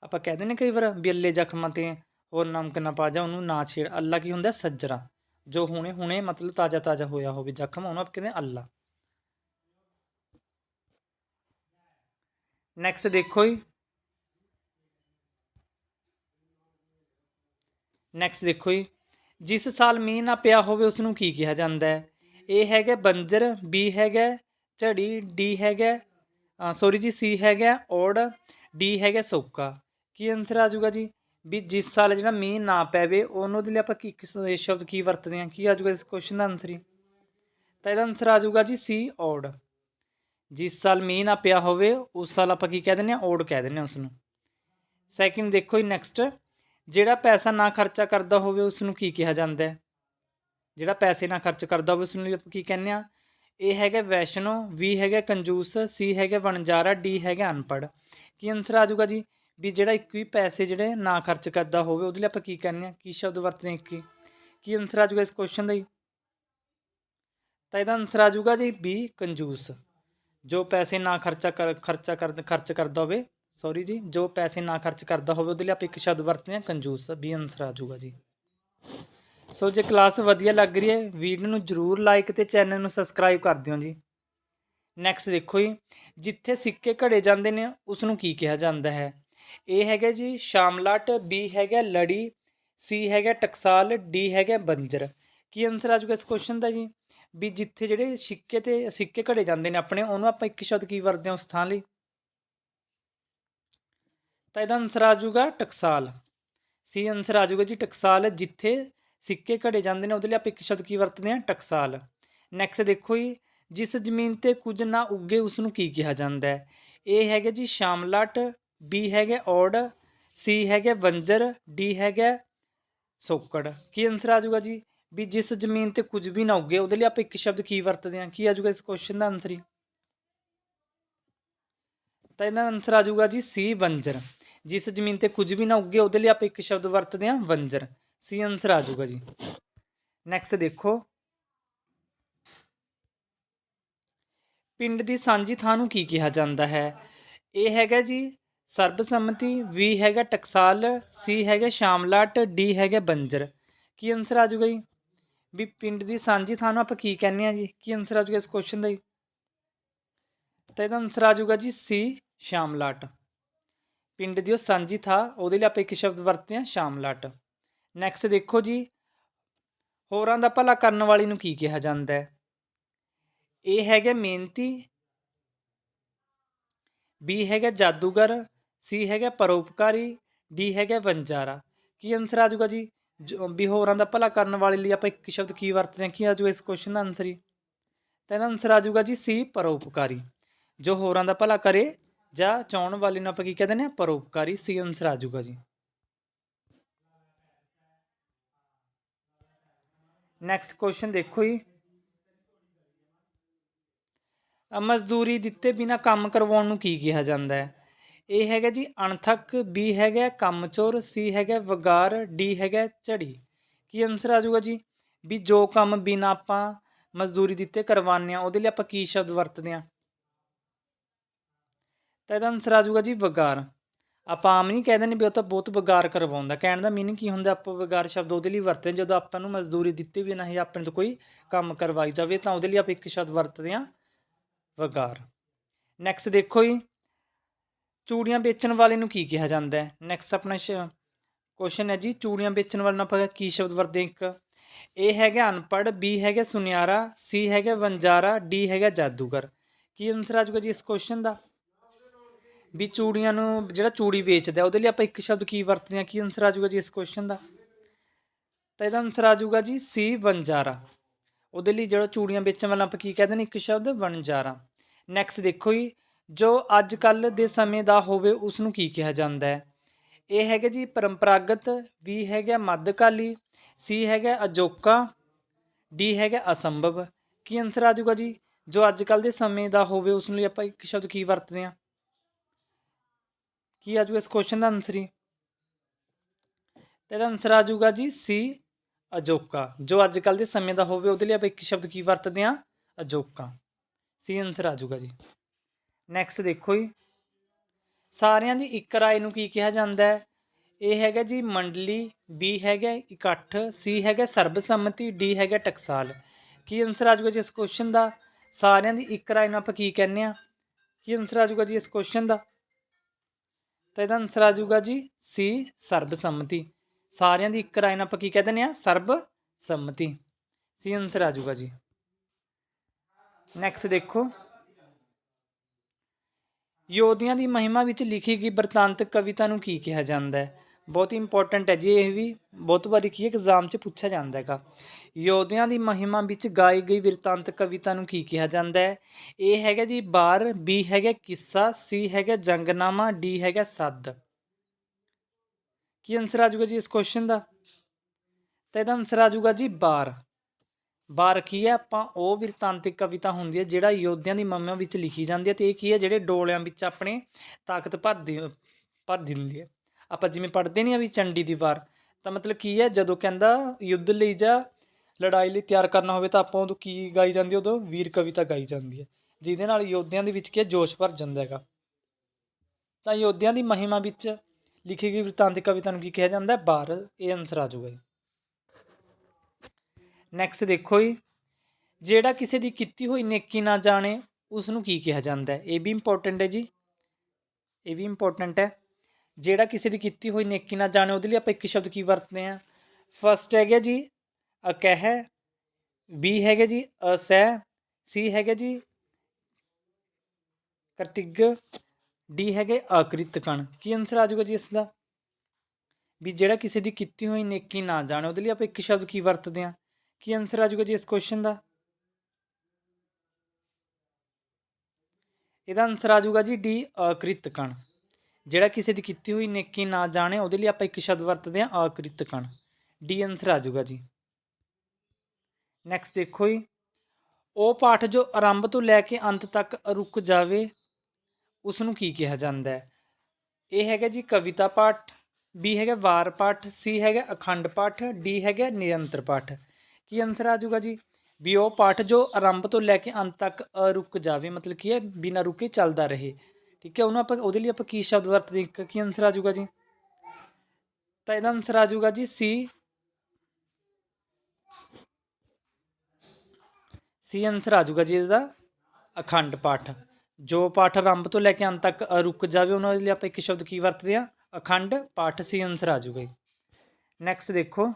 ਆਪਾਂ ਕਹਿੰਦੇ ਨੇ ਕਈ ਵਾਰ ਵੀ ਅੱਲੇ ਜ਼ਖਮਾਂ ਤੇ ਹੋਰ ਨਮਕ ਨਾ ਪਾ ਜਾ, ਉਹਨੂੰ ਨਾ ਛੇੜ। ਅੱਲਾ ਕੀ ਹੁੰਦਾ? ਸੱਜਰਾ। ਜੋ ਹੁਣੇ ਹੁਣੇ ਮਤਲਬ ਤਾਜ਼ਾ ਤਾਜ਼ਾ ਹੋਇਆ ਹੋਵੇ ਜ਼ਖਮ, ਉਹਨੂੰ ਆਪਾਂ ਕਹਿੰਦੇ ਆ ਅੱਲਾ। ਨੈਕਸਟ ਦੇਖੋ ਜੀ। ਨੈਕਸਟ ਦੇਖੋ ਜੀ। ਜਿਸ ਸਾਲ ਮੀਂਹ ਨਾ ਪਿਆ ਹੋਵੇ ਉਸ ਨੂੰ ਕੀ ਕਿਹਾ ਜਾਂਦਾ ਹੈ? ਇਹ ਹੈਗਾ ਬੰਜਰ ਬੀ ਹੈਗਾ ਝੜੀ ਡੀ ਹੈਗਾ ਸੌਰੀ ਜੀ ਸੀ ਹੈਗਾ ਔੜ ਡੀ ਹੈਗਾ ਸੋਕਾ। ਕੀ ਆਨਸਰ ਆ ਜਾਊਗਾ ਜੀ? ਵੀ ਜਿਸ ਸਾਲ ਜਿਹੜਾ ਮੀਂਹ ਨਾ ਪੈਵੇ, ਉਹਨੂੰ ਦੇ ਲਈ ਆਪਾਂ ਕੀ ਕਿਸ ਸ਼ਬਦ ਕੀ ਵਰਤਦੇ ਹਾਂ? ਕੀ ਆ ਜਾਊਗਾ ਇਸ ਕੁਐਸਚਨ ਦਾ ਆਨਸਰ ਹੀ? ਤਾਂ ਇਹਦਾ ਆਨਸਰ ਆ ਜਾਊਗਾ ਜੀ ਸੀ ਔੜ। ਜਿਸ ਸਾਲ ਮੀਂਹ ਨਾ ਪਿਆ ਹੋਵੇ, ਉਸ ਸਾਲ ਆਪਾਂ ਕੀ ਕਹਿ ਦਿੰਦੇ ਹਾਂ? ਔੜ ਕਹਿ ਦਿੰਦੇ ਹਾਂ ਉਸ ਨੂੰ ਸੈਕਿੰਡ ਦੇਖੋ ਜੀ ਨੈਕਸਟ ਜਿਹੜਾ ਪੈਸਾ ਨਾ ਖਰਚਾ ਕਰਦਾ ਹੋਵੇ ਉਸ ਨੂੰ ਕੀ ਕਿਹਾ ਜਾਂਦਾ ਹੈ? ਜਿਹੜਾ ਪੈਸੇ ਨਾ ਖਰਚ ਕਰਦਾ ਹੋਵੇ ਉਸ ਨੂੰ ਆਪਾਂ ਕੀ ਕਹਿੰਦੇ ਆ ਇਹ ਹੈਗਾ ਵੈਸ਼ਨੋ ਵੀ ਹੈਗਾ ਕੰਜੂਸ ਸੀ ਹੈਗਾ ਵਣਜਾਰਾ ਡੀ ਹੈਗਾ ਅਨਪੜ੍ਹ। ਕੀ ਆਨਸਰ ਆ ਜਾਊਗਾ ਜੀ? ਵੀ ਜਿਹੜਾ ਇੱਕ ਵੀ ਪੈਸੇ ਜਿਹੜੇ ਨਾ ਖਰਚ ਕਰਦਾ ਹੋਵੇ, ਉਹਦੇ ਲਈ ਆਪਾਂ ਕੀ ਕਹਿੰਦੇ ਆ ਕੀ ਸ਼ਬਦ ਵਰਤਦੇ ਹਾਂ ਕੀ ਕੀ ਆਨਸਰ ਆ ਜਾਊਗਾ ਇਸ ਕੁਐਸਚਨ ਦਾ ਜੀ? ਤਾਂ ਇਹਦਾ ਆਨਸਰ ਆ ਜਾਊਗਾ ਜੀ ਬੀ ਕੰਜੂਸ। ਜੋ ਪੈਸੇ ਨਾ ਖਰਚਾ ਕਰ ਖਰਚਾ ਕਰ, ਖਰਚ ਕਰਦਾ ਹੋਵੇ ਸੌਰੀ ਜੀ, ਜੋ ਪੈਸੇ ਨਾ ਖਰਚ ਕਰਦਾ ਹੋਵੇ, ਉਹਦੇ ਲਈ ਆਪਾਂ ਇੱਕ ਸ਼ਬਦ ਵਰਤਦੇ ਹਾਂ, ਕੰਜੂਸ, ਵੀ ਆਨਸਰ ਆ ਜਾਊਗਾ ਜੀ। ਸੋ ਜੇ ਕਲਾਸ ਵਧੀਆ ਲੱਗ ਰਹੀ ਹੈ ਵੀਡੀਓ ਨੂੰ ਜਰੂਰ ਲਾਈਕ ਤੇ ਚੈਨਲ ਨੂੰ ਸਬਸਕ੍ਰਾਈਬ ਕਰ ਦਿਓ ਜੀ। ਨੈਕਸਟ ਦੇਖੋ ਜੀ, ਜਿੱਥੇ ਸਿੱਕੇ ਘੜੇ ਜਾਂਦੇ ਨੇ ਉਸ ਨੂੰ ਕੀ ਕਿਹਾ ਜਾਂਦਾ ਹੈ? ਇਹ ਹੈਗਾ ਜੀ, ਸ਼ਾਮਲਾਟ ਬੀ ਹੈਗਾ ਲੜੀ ਸੀ ਹੈਗਾ ਟਕਸਾਲ ਡੀ ਹੈਗਾ ਬੰਜਰ। ਕੀ ਆਨਸਰ ਆ ਜਾਊਗਾ ਇਸ ਕੁਐਸਚਨ ਦਾ ਜੀ? ਵੀ ਜਿੱਥੇ ਜਿਹੜੇ ਸਿੱਕੇ ਤੇ ਸਿੱਕੇ ਘੜੇ ਜਾਂਦੇ ਨੇ ਆਪਣੇ, ਉਹਨੂੰ ਆਪਾਂ ਇੱਕ ਸ਼ਬਦ ਕੀ ਵਰਤਦੇ ਹਾਂ ਉਸ ਥਾਂ ਲਈ? ਤਾਂ ਇਹਦਾ ਆਨਸਰ ਆ ਜਾਊਗਾ ਟਕਸਾਲ। ਸੀ ਆਨਸਰ ਆ ਜਾਊਗਾ ਜੀ ਟਕਸਾਲ, ਜਿੱਥੇ ਸਿੱਕੇ ਘੜੇ ਜਾਂਦੇ ਨੇ ਉਹਦੇ ਲਈ ਆਪਾਂ ਇੱਕ ਸ਼ਬਦ ਕੀ ਵਰਤਦੇ ਹਾਂ? ਟਕਸਾਲ। ਨੈਕਸਟ ਦੇਖੋ ਜੀ, ਜਿਸ ਜ਼ਮੀਨ ਤੇ ਕੁਝ ਨਾ ਉੱਗੇ ਉਸ ਨੂੰ ਕੀ ਕਿਹਾ ਜਾਂਦਾ ਹੈ? ਇਹ ਹੈਗਾ ਜੀ ਸ਼ਾਮਲਾਟ ਬੀ ਹੈਗਾ ਔੜ ਸੀ ਹੈਗਾ ਵੰਜਰ ਡੀ ਹੈਗਾ ਸੋਕੜ। ਕੀ ਆਨਸਰ ਆ ਜਾਊਗਾ ਜੀ? ਵੀ ਜਿਸ ਜ਼ਮੀਨ ਤੇ ਕੁਝ ਵੀ ਨਾ ਉੱਗੇ, ਉਹਦੇ ਲਈ ਆਪਾਂ ਇੱਕ ਸ਼ਬਦ ਕੀ ਵਰਤਦੇ ਹਾਂ? ਕੀ ਆ ਜਾਊਗਾ ਇਸ ਕੁਐਸਚਨ ਦਾ ਆਨਸਰ ਹੀ? ਤਾਂ ਇਹਦਾ ਆਨਸਰ ਆ ਜਾਊਗਾ ਜੀ ਸੀ ਬੰਜਰ ਜਿਸ ਜ਼ਮੀਨ ਤੇ ਕੁਝ ਵੀ ਨਾ ਉੱਗੇ, ਉਹਦੇ ਲਈ ਆਪਾਂ ਇੱਕ ਸ਼ਬਦ ਵਰਤਦੇ ਹਾਂ ਬੰਜਰ ਸੀ ਆਨਸਰ ਆ ਜਾਊਗਾ ਜੀ। ਨੈਕਸਟ ਦੇਖੋ। ਪਿੰਡ ਦੀ ਸਾਂਝੀ ਥਾਂ ਨੂੰ ਕੀ ਕਿਹਾ ਜਾਂਦਾ ਹੈ? ਇਹ ਹੈਗਾ ਜੀ ਸਰਬਸੰਮਤੀ, ਵੀ ਹੈਗਾ ਟਕਸਾਲ, ਸੀ ਹੈਗਾ ਸ਼ਾਮਲਾਟ, ਡੀ ਹੈਗਾ ਬੰਜਰ। ਕੀ ਆਨਸਰ ਆ ਜਾਊਗਾ ਜੀ? ਵੀ ਪਿੰਡ ਦੀ ਸਾਂਝੀ ਥਾਂ ਨੂੰ ਆਪਾਂ ਕੀ ਕਹਿੰਦੇ ਆ ਜੀ? ਕੀ ਆਨਸਰ ਆ ਜਾਊਗਾ ਇਸ ਕੁਐਸਚਨ ਦਾ ਜੀ? ਤਾਂ ਇਹਦਾ ਆਨਸਰ ਆ ਜਾਊਗਾ ਜੀ ਸੀ ਸ਼ਾਮਲਾਟ ਪਿੰਡ ਦੀ ਉਹ ਸਾਂਝੀ ਥਾਂ, ਉਹਦੇ ਲਈ ਆਪਾਂ ਇੱਕ ਸ਼ਬਦ ਵਰਤਦੇ ਹਾਂ ਸ਼ਾਮਲਾਟ ਨੈਕਸਟ ਦੇਖੋ ਜੀ, ਹੋਰਾਂ ਦਾ ਭਲਾ ਕਰਨ ਵਾਲੀ ਨੂੰ ਕੀ ਕਿਹਾ ਜਾਂਦਾ ਹੈ? ਏ ਹੈਗਾ ਮਿਹਨਤੀ, ਬੀ ਹੈਗਾ ਜਾਦੂਗਰ, ਸੀ ਹੈਗਾ ਪਰਉਪਕਾਰੀ, ਡੀ ਹੈਗਾ ਵੰਜਾਰਾ ਕੀ ਆਨਸਰ ਆ ਜਾਊਗਾ ਜੀ? ਵੀ ਹੋਰਾਂ ਦਾ ਭਲਾ ਕਰਨ ਵਾਲੇ ਲਈ ਆਪਾਂ ਇੱਕ ਸ਼ਬਦ ਕੀ ਵਰਤਦੇ ਹਾਂ? ਕੀ ਆ ਜਾਊਗਾ ਇਸ ਕੁਐਸਚਨ ਦਾ ਆਨਸਰ ਹੀ? ਤਾਂ ਇਹਦਾ ਆਨਸਰ ਆ ਜਾਊਗਾ ਜੀ ਸੀ, ਪਰਉਪਕਾਰੀ। ਜੋ ਹੋਰਾਂ ਦਾ ਭਲਾ ਕਰੇ ਜਾਂ ਚਾਹਣ ਵਾਲੇ ਨੂੰ ਆਪਾਂ ਕੀ ਕਹਿੰਦੇ ਨੇ ਪਰਉਪਕਾਰੀ, ਸੀ ਆਨਸਰ ਆ ਜਾਊਗਾ ਜੀ। ਨੈਕਸਟ ਕੁਐਸਚਨ ਦੇਖੋ ਜੀ। ਮਜ਼ਦੂਰੀ ਦਿੱਤੇ ਬਿਨਾ ਕੰਮ ਕਰਵਾਉਣ ਨੂੰ ਕੀ ਕਿਹਾ ਜਾਂਦਾ ਹੈ? ਇਹ ਹੈਗਾ ਜੀ ਅਣਥੱਕ ਬੀ ਹੈਗਾ ਕੰਮਚੋਰ ਸੀ ਹੈਗਾ ਵਗਾਰ ਡੀ ਹੈਗਾ ਝੜੀ। ਕੀ ਆਨਸਰ ਆ ਜਾਊਗਾ ਜੀ? ਵੀ ਜੋ ਕੰਮ ਬਿਨਾ ਆਪਾਂ ਮਜ਼ਦੂਰੀ ਦਿੱਤੇ ਕਰਵਾਉਂਦੇ ਆ ਉਹਦੇ ਲਈ ਆਪਾਂ ਕੀ ਸ਼ਬਦ ਵਰਤਦੇ ਆ ਤਾਂ ਇਹਦਾ ਆਨਸਰ ਆ ਜਾਊਗਾ ਜੀ ਵਗਾਰ। ਆਪਾਂ ਆਮ ਨਹੀਂ ਕਹਿੰਦੇ ਨੇ ਵੀ ਉਹ ਤਾਂ ਬਹੁਤ ਵਗਾਰ ਕਰਵਾਉਂਦਾ। ਕਹਿਣ ਦਾ ਮੀਨਿੰਗ ਕੀ ਹੁੰਦਾ? ਆਪਾਂ ਵਗਾਰ ਸ਼ਬਦ ਉਹਦੇ ਲਈ ਵਰਤਦੇ ਜਦੋਂ ਆਪਾਂ ਨੂੰ ਮਜ਼ਦੂਰੀ ਦਿੱਤੀ ਵੀ ਨਹੀਂ, ਆਪਣੇ ਤੋਂ ਕੋਈ ਕੰਮ ਕਰਵਾਈ ਜਾਵੇ, ਤਾਂ ਉਹਦੇ ਲਈ ਆਪਾਂ ਇੱਕ ਸ਼ਬਦ ਵਰਤਦੇ ਹਾਂ, ਵਗਾਰ। ਨੈਕਸਟ ਦੇਖੋ ਜੀ। ਚੂੜੀਆਂ ਵੇਚਣ ਵਾਲੇ ਨੂੰ ਕੀ ਕਿਹਾ ਜਾਂਦਾ ਹੈ? ਨੈਕਸਟ ਆਪਣਾ ਕੁਐਸਚਨ ਹੈ ਜੀ, ਚੂੜੀਆਂ ਵੇਚਣ ਵਾਲੇ ਨੂੰ ਆਪਾਂ ਕੀ ਸ਼ਬਦ ਵਰਤਦੇ ਇੱਕ ਏ ਹੈਗਾ ਅਨਪੜ੍ਹ ਬੀ ਹੈਗਾ ਸੁਨਿਆਰਾ ਸੀ ਹੈਗਾ ਵੰਜਾਰਾ ਡੀ ਹੈਗਾ ਜਾਦੂਗਰ। ਕੀ ਆਨਸਰ ਆ ਜਾਊਗਾ ਜੀ ਇਸ ਕੁਐਸਚਨ ਦਾ? ਵੀ ਚੂੜੀਆਂ ਨੂੰ ਜਿਹੜਾ ਚੂੜੀ ਵੇਚਦਾ ਉਹਦੇ ਲਈ ਆਪਾਂ ਇੱਕ ਸ਼ਬਦ ਕੀ ਵਰਤਦੇ ਹਾਂ? ਕੀ ਆਨਸਰ ਆ ਜਾਊਗਾ ਜੀ ਇਸ ਕੁਐਸਚਨ ਦਾ? ਤਾਂ ਇਹਦਾ ਆਨਸਰ ਆ ਜਾਊਗਾ ਜੀ ਸੀ ਵੰਜਾਰਾ ਉਹਦੇ ਲਈ ਜਿਹੜਾ ਚੂੜੀਆਂ ਵੇਚਣ ਵਾਲਾ ਆਪਾਂ ਕੀ ਕਹਿੰਦੇ ਨੇ? ਇੱਕ ਸ਼ਬਦ ਵਣਜਾਰਾ। ਨੈਕਸਟ ਦੇਖੋ ਜੀ ਜੋ ਅੱਜ ਕੱਲ ਦੇ ਸਮੇਂ ਦਾ ਹੋਵੇ ਉਸ ਨੂੰ ਕੀ ਕਿਹਾ ਜਾਂਦਾ ਹੈ? ਇਹ ਹੈਗਾ ਜੀ ਪਰੰਪਰਾਗਤ, ਵੀ ਹੈਗਾ ਮੱਧਕਾਲੀ, ਸੀ ਹੈਗਾ ਅਜੋਕਾ, ਡੀ ਹੈਗਾ ਅਸੰਭਵ। ਕੀ ਆਨਸਰ ਆ ਜਾਊਗਾ ਜੀ? ਜੋ ਅੱਜ ਕੱਲ ਦੇ ਸਮੇਂ ਦਾ ਹੋਵੇ ਉਸ ਨੂੰ ਆਪਾਂ ਇੱਕ ਸ਼ਬਦ ਕੀ ਵਰਤਦੇ ਹਾਂ? ਕੀ ਆ ਜਾਊਗਾ ਇਸ ਕੁਐਸਚਨ ਦਾ ਆਨਸਰ ਹੀ? ਤੇ ਇਹਦਾ ਆਨਸਰ ਆ ਜਾਊਗਾ ਜੀ ਸੀ, ਅਜੋਕਾ। ਜੋ ਅੱਜ ਕੱਲ ਦੇ ਸਮੇਂ ਦਾ ਹੋਵੇ ਉਹਦੇ ਲਈ ਆਪਾਂ ਇੱਕ ਸ਼ਬਦ ਕੀ ਵਰਤਦੇ ਹਾਂ? ਅਜੋਕਾ। ਸੀ ਆਨਸਰ ਆ ਜਾਊਗਾ ਜੀ। ਨੈਕਸਟ ਦੇਖੋ ਜੀ। ਸਾਰਿਆਂ ਦੀ ਇੱਕ ਰਾਏ ਨੂੰ ਕੀ ਕਿਹਾ ਜਾਂਦਾ ਹੈ? ਇਹ ਹੈਗਾ ਜੀ ਮੰਡਲੀ ਬੀ ਹੈਗਾ ਇਕੱਠ ਸੀ ਹੈਗਾ ਸਰਬਸੰਮਤੀ ਡੀ ਹੈਗਾ ਟਕਸਾਲ। ਕੀ ਆਨਸਰ ਆ ਜਾਊਗਾ ਜੀ ਇਸ ਕੁਐਸਚਨ ਦਾ? ਸਾਰਿਆਂ ਦੀ ਇੱਕ ਰਾਏ ਨੂੰ ਆਪਾਂ ਕੀ ਕਹਿੰਦੇ ਆ ਕੀ ਆਨਸਰ ਆ ਜਾਊਗਾ ਜੀ ਇਸ ਕੁਐਸਚਨ ਦਾ? ਤਾਂ ਇਹਦਾ ਆਨਸਰ ਆ ਜਾਊਗਾ ਜੀ ਸੀ ਸਰਬਸੰਮਤੀ। ਸਾਰਿਆਂ ਦੀ ਇੱਕ ਰਾਏ ਨਾਲ ਆਪਾਂ ਕੀ ਕਹਿ ਦਿੰਦੇ ਆ ਸਰਬਸੰਮਤੀ। ਸੀ ਆਨਸਰ ਆ ਜਾਊਗਾ ਜੀ। ਨੈਕਸਟ ਦੇਖੋ। ਯੋਧਿਆਂ ਦੀ ਮਹਿਮਾ ਵਿੱਚ ਲਿਖੀ ਗਈ ਬ੍ਰਿਤਾਂਤਕ ਕਵਿਤਾ ਨੂੰ ਕੀ ਕਿਹਾ ਜਾਂਦਾ ਹੈ? ਬਹੁਤ ਹੀ ਇੰਪੋਰਟੈਂਟ ਹੈ ਜੀ ਇਹ ਵੀ। ਬਹੁਤ ਵਾਰੀ ਕੀ ਐਗਜ਼ਾਮ 'ਚ ਪੁੱਛਿਆ ਜਾਂਦਾ ਹੈਗਾ। ਯੋਧਿਆਂ ਦੀ ਮਹਿਮਾ ਵਿੱਚ ਗਾਈ ਗਈ ਬਿਰਤਾਂਤ ਕਵਿਤਾ ਨੂੰ ਕੀ ਕਿਹਾ ਜਾਂਦਾ ਹੈ? ਇਹ ਹੈਗਾ ਜੀ ਬਾਰ ਬੀ ਹੈਗਾ ਕਿੱਸਾ ਸੀ ਹੈਗਾ ਜੰਗਨਾਮਾ ਡੀ ਹੈਗਾ ਸੱਦ। ਕੀ ਆਨਸਰ ਆ ਜਾਊਗਾ ਜੀ ਇਸ ਕੁਐਸਚਨ ਦਾ? ਤਾਂ ਇਹਦਾ ਆਨਸਰ ਆ ਜਾਊਗਾ ਜੀ ਬਾਰ। ਬਾਰ ਕੀ ਹੈ? ਆਪਾਂ ਉਹ ਬਿਰਤਾਂਤਿਕ ਕਵਿਤਾ ਹੁੰਦੀ ਹੈ ਜਿਹੜਾ ਯੋਧਿਆਂ ਦੀ ਮਹਿਮਾ ਵਿੱਚ ਲਿਖੀ ਜਾਂਦੀ ਹੈ ਤੇ ਇਹ ਕੀ ਹੈ? ਜਿਹੜੇ ਡੋਲਿਆਂ ਵਿੱਚ ਆਪਣੇ ਤਾਕਤ ਭਰਦੀ ਭਰ ਦਿੰਦੀ ਹੈ। ਆਪਾਂ ਜਿਵੇਂ ਪੜ੍ਹਦੇ ਨਹੀਂ ਆ ਵੀ ਚੰਡੀ ਦੀ ਵਾਰ, ਤਾਂ ਮਤਲਬ ਕੀ ਹੈ? ਜਦੋਂ ਕਹਿੰਦਾ ਯੁੱਧ ਲਈ ਜਾਂ ਲੜਾਈ ਲਈ ਤਿਆਰ ਕਰਨਾ ਹੋਵੇ ਤਾਂ ਆਪਾਂ ਉਦੋਂ ਕੀ ਗਾਈ ਜਾਂਦੀ ਉਦੋਂ ਵੀਰ ਕਵਿਤਾ ਗਾਈ ਜਾਂਦੀ ਹੈ, ਜਿਹਦੇ ਨਾਲ ਯੋਧਿਆਂ ਦੇ ਵਿੱਚ ਕੀ ਜੋਸ਼ ਭਰ ਜਾਂਦਾ ਹੈਗਾ। ਤਾਂ ਯੋਧਿਆਂ ਦੀ ਮਹਿਮਾ ਵਿੱਚ ਲਿਖੀ ਗਈ ਬਿਰਤਾਂਤਿਕ ਕਵਿਤਾ ਨੂੰ ਕੀ ਕਿਹਾ ਜਾਂਦਾ ਹੈ? ਬਾਰ, ਇਹ ਆਨਸਰ ਆ ਜਾਊਗਾ ਨੈਕਸਟ ਦੇਖੋ ਜੀ। ਜਿਹੜਾ ਕਿਸੇ ਦੀ ਕੀਤੀ ਹੋਈ ਨੇਕੀ ਨਾ ਜਾਣੇ ਉਸ ਨੂੰ ਕੀ ਕਿਹਾ ਜਾਂਦਾ ਹੈ? ਇਹ ਵੀ ਇੰਪੋਰਟੈਂਟ ਹੈ ਜੀ। ਇਹ ਵੀ ਇੰਪੋਰਟੈਂਟ ਹੈ। ਜਿਹੜਾ ਕਿਸੇ ਦੀ ਕੀਤੀ ਹੋਈ ਨੇਕੀ ਨਾ ਜਾਣੇ, ਉਹਦੇ ਲਈ ਆਪਾਂ ਇੱਕ ਸ਼ਬਦ ਕੀ ਵਰਤਦੇ ਹਾਂ? ਫਸਟ ਹੈਗਾ ਜੀ ਅਕਹਿ ਬੀ ਹੈਗਾ ਜੀ ਅਸਹਿ ਸੀ ਹੈਗਾ ਜੀ, ਕਰਤਿਗ ਡੀ ਹੈਗੇ ਅਕ੍ਰਿਤਕਣ ਕੀ ਆਨਸਰ ਆ ਜਾਊਗਾ ਜੀ ਇਸ ਦਾ ਵੀ ਜਿਹੜਾ ਕਿਸੇ ਦੀ ਕੀਤੀ ਹੋਈ ਨੇਕੀ ਨਾ ਜਾਣੇ, ਉਹਦੇ ਲਈ ਆਪਾਂ ਇੱਕ ਸ਼ਬਦ ਕੀ ਵਰਤਦੇ ਹਾਂ? ਕੀ ਆਨਸਰ ਆ ਜਾਊਗਾ ਜੀ ਇਸ ਕੁਐਸਚਨ ਦਾ? ਇਹਦਾ ਆਨਸਰ ਆ ਜਾਊਗਾ ਜੀ ਡੀ ਅਕ੍ਰਿਤਕਣ। ਜਿਹੜਾ ਕਿਸੇ ਦੀ ਕੀਤੀ ਹੋਈ ਨੇਕੀ ਨਾ ਜਾਣੇ, ਉਹਦੇ ਲਈ ਆਪਾਂ ਇੱਕ ਸ਼ਬਦ ਵਰਤਦੇ ਹਾਂ, ਅਕ੍ਰਿਤਕਣ। ਡੀ ਆਨਸਰ ਆ ਜਾਊਗਾ ਜੀ। ਨੈਕਸਟ ਦੇਖੋ ਜੀ। ਉਹ ਪਾਠ ਜੋ ਆਰੰਭ ਤੋਂ ਲੈ ਕੇ ਅੰਤ ਤੱਕ ਰੁਕ ਜਾਵੇ ਉਸ ਨੂੰ ਕੀ ਕਿਹਾ ਜਾਂਦਾ ਹੈ? ਇਹ ਹੈਗਾ ਜੀ ਕਵਿਤਾ ਪਾਠ ਬੀ ਹੈਗਾ ਵਾਰ ਪਾਠ ਸੀ ਹੈਗਾ ਅਖੰਡ ਪਾਠ ਡੀ ਹੈਗਾ ਨਿਰੰਤਰ ਪਾਠ। ਕੀ ਆਨਸਰ ਆ ਜਾਊਗਾ ਜੀ? ਵੀ ਉਹ ਪਾਠ ਜੋ ਆਰੰਭ ਤੋਂ ਲੈ ਕੇ ਅੰਤ ਤੱਕ ਰੁਕ ਜਾਵੇ, ਮਤਲਬ ਕੀ ਹੈ, ਬਿਨਾਂ ਰੁਕੇ ਚੱਲਦਾ ਰਹੇ। ਠੀਕ ਹੈ, ਉਹਨੂੰ ਆਪਾਂ, ਉਹਦੇ ਲਈ ਆਪਾਂ ਕੀ ਸ਼ਬਦ ਵਰਤਦੇ ਹਾਂ? ਕੀ ਆਨਸਰ ਆ ਜਾਊਗਾ ਜੀ? ਤਾਂ ਇਹਦਾ ਆਨਸਰ ਆ ਜਾਊਗਾ ਜੀ, ਸੀ। ਸੀ ਆਨਸਰ ਆ ਜਾਊਗਾ ਜੀ ਇਹਦਾ, ਅਖੰਡ ਪਾਠ। ਜੋ ਪਾਠ ਆਰੰਭ ਤੋਂ ਲੈ ਕੇ ਅੰਤ ਤੱਕ ਰੁਕ ਜਾਵੇ, ਉਹਨਾਂ ਦੇ ਲਈ ਆਪਾਂ ਇੱਕ ਸ਼ਬਦ ਕੀ ਵਰਤਦੇ ਹਾਂ? ਅਖੰਡ ਪਾਠ, ਸੀ ਆਨਸਰ ਆ ਜਾਊਗਾ ਜੀ। ਨੈਕਸਟ ਦੇਖੋ।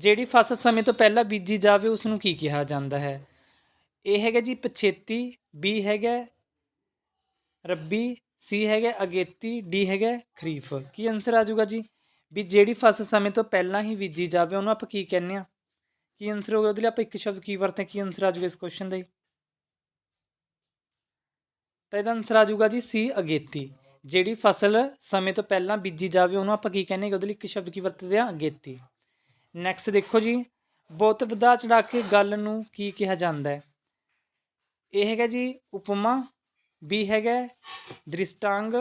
ਜਿਹੜੀ ਫਸਲ ਸਮੇਂ ਤੋਂ ਪਹਿਲਾਂ ਬੀਜੀ ਜਾਵੇ ਉਸ ਨੂੰ ਕੀ ਕਿਹਾ ਜਾਂਦਾ ਹੈ? ਇਹ ਹੈਗਾ ਜੀ ਪਛੇਤੀ ਬੀ ਹੈਗਾ ਰੱਬੀ ਸੀ ਹੈਗਾ ਅਗੇਤੀ ਡੀ ਹੈਗਾ ਖਰੀਫ। ਕੀ ਆਨਸਰ ਆ ਜਾਊਗਾ ਜੀ? ਵੀ ਜਿਹੜੀ ਫਸਲ ਸਮੇਂ ਤੋਂ ਪਹਿਲਾਂ ਹੀ ਬੀਜੀ ਜਾਵੇ, ਉਹਨੂੰ ਆਪਾਂ ਕੀ ਕਹਿੰਦੇ ਆ ਕੀ ਆਨਸਰ ਹੋਗਾ ਉਹਦੇ ਲਈ? ਆਪਾਂ ਇੱਕ ਸ਼ਬਦ ਕੀ ਵਰਤੇ ਕੀ ਆਨਸਰ ਆ ਜਾਊਗਾ ਇਸ ਕੁਐਸਚਨ ਦਾ ਤਾਂ ਇਹਦਾ ਆਨਸਰ ਆ ਜਾਊਗਾ ਜੀ ਸੀ ਅਗੇਤੀ। ਜਿਹੜੀ ਫਸਲ ਸਮੇਂ ਤੋਂ ਪਹਿਲਾਂ ਬੀਜੀ ਜਾਵੇ, ਉਹਨੂੰ ਆਪਾਂ ਕੀ ਕਹਿੰਦੇ ਉਹਦੇ ਲਈ ਇੱਕ ਸ਼ਬਦ ਕੀ ਵਰਤਦੇ ਆ? ਅਗੇਤੀ। ਨੈਕਸਟ ਦੇਖੋ ਜੀ। ਬਹੁਤ ਵਧਾ ਚੜਾ ਕੇ ਗੱਲ ਨੂੰ ਕੀ ਕਿਹਾ ਜਾਂਦਾ ਹੈ? ਇਹ ਹੈਗਾ ਜੀ ਉਪਮਾ ਬੀ ਹੈਗਾ ਦ੍ਰਿਸ਼ਟਾਂਗ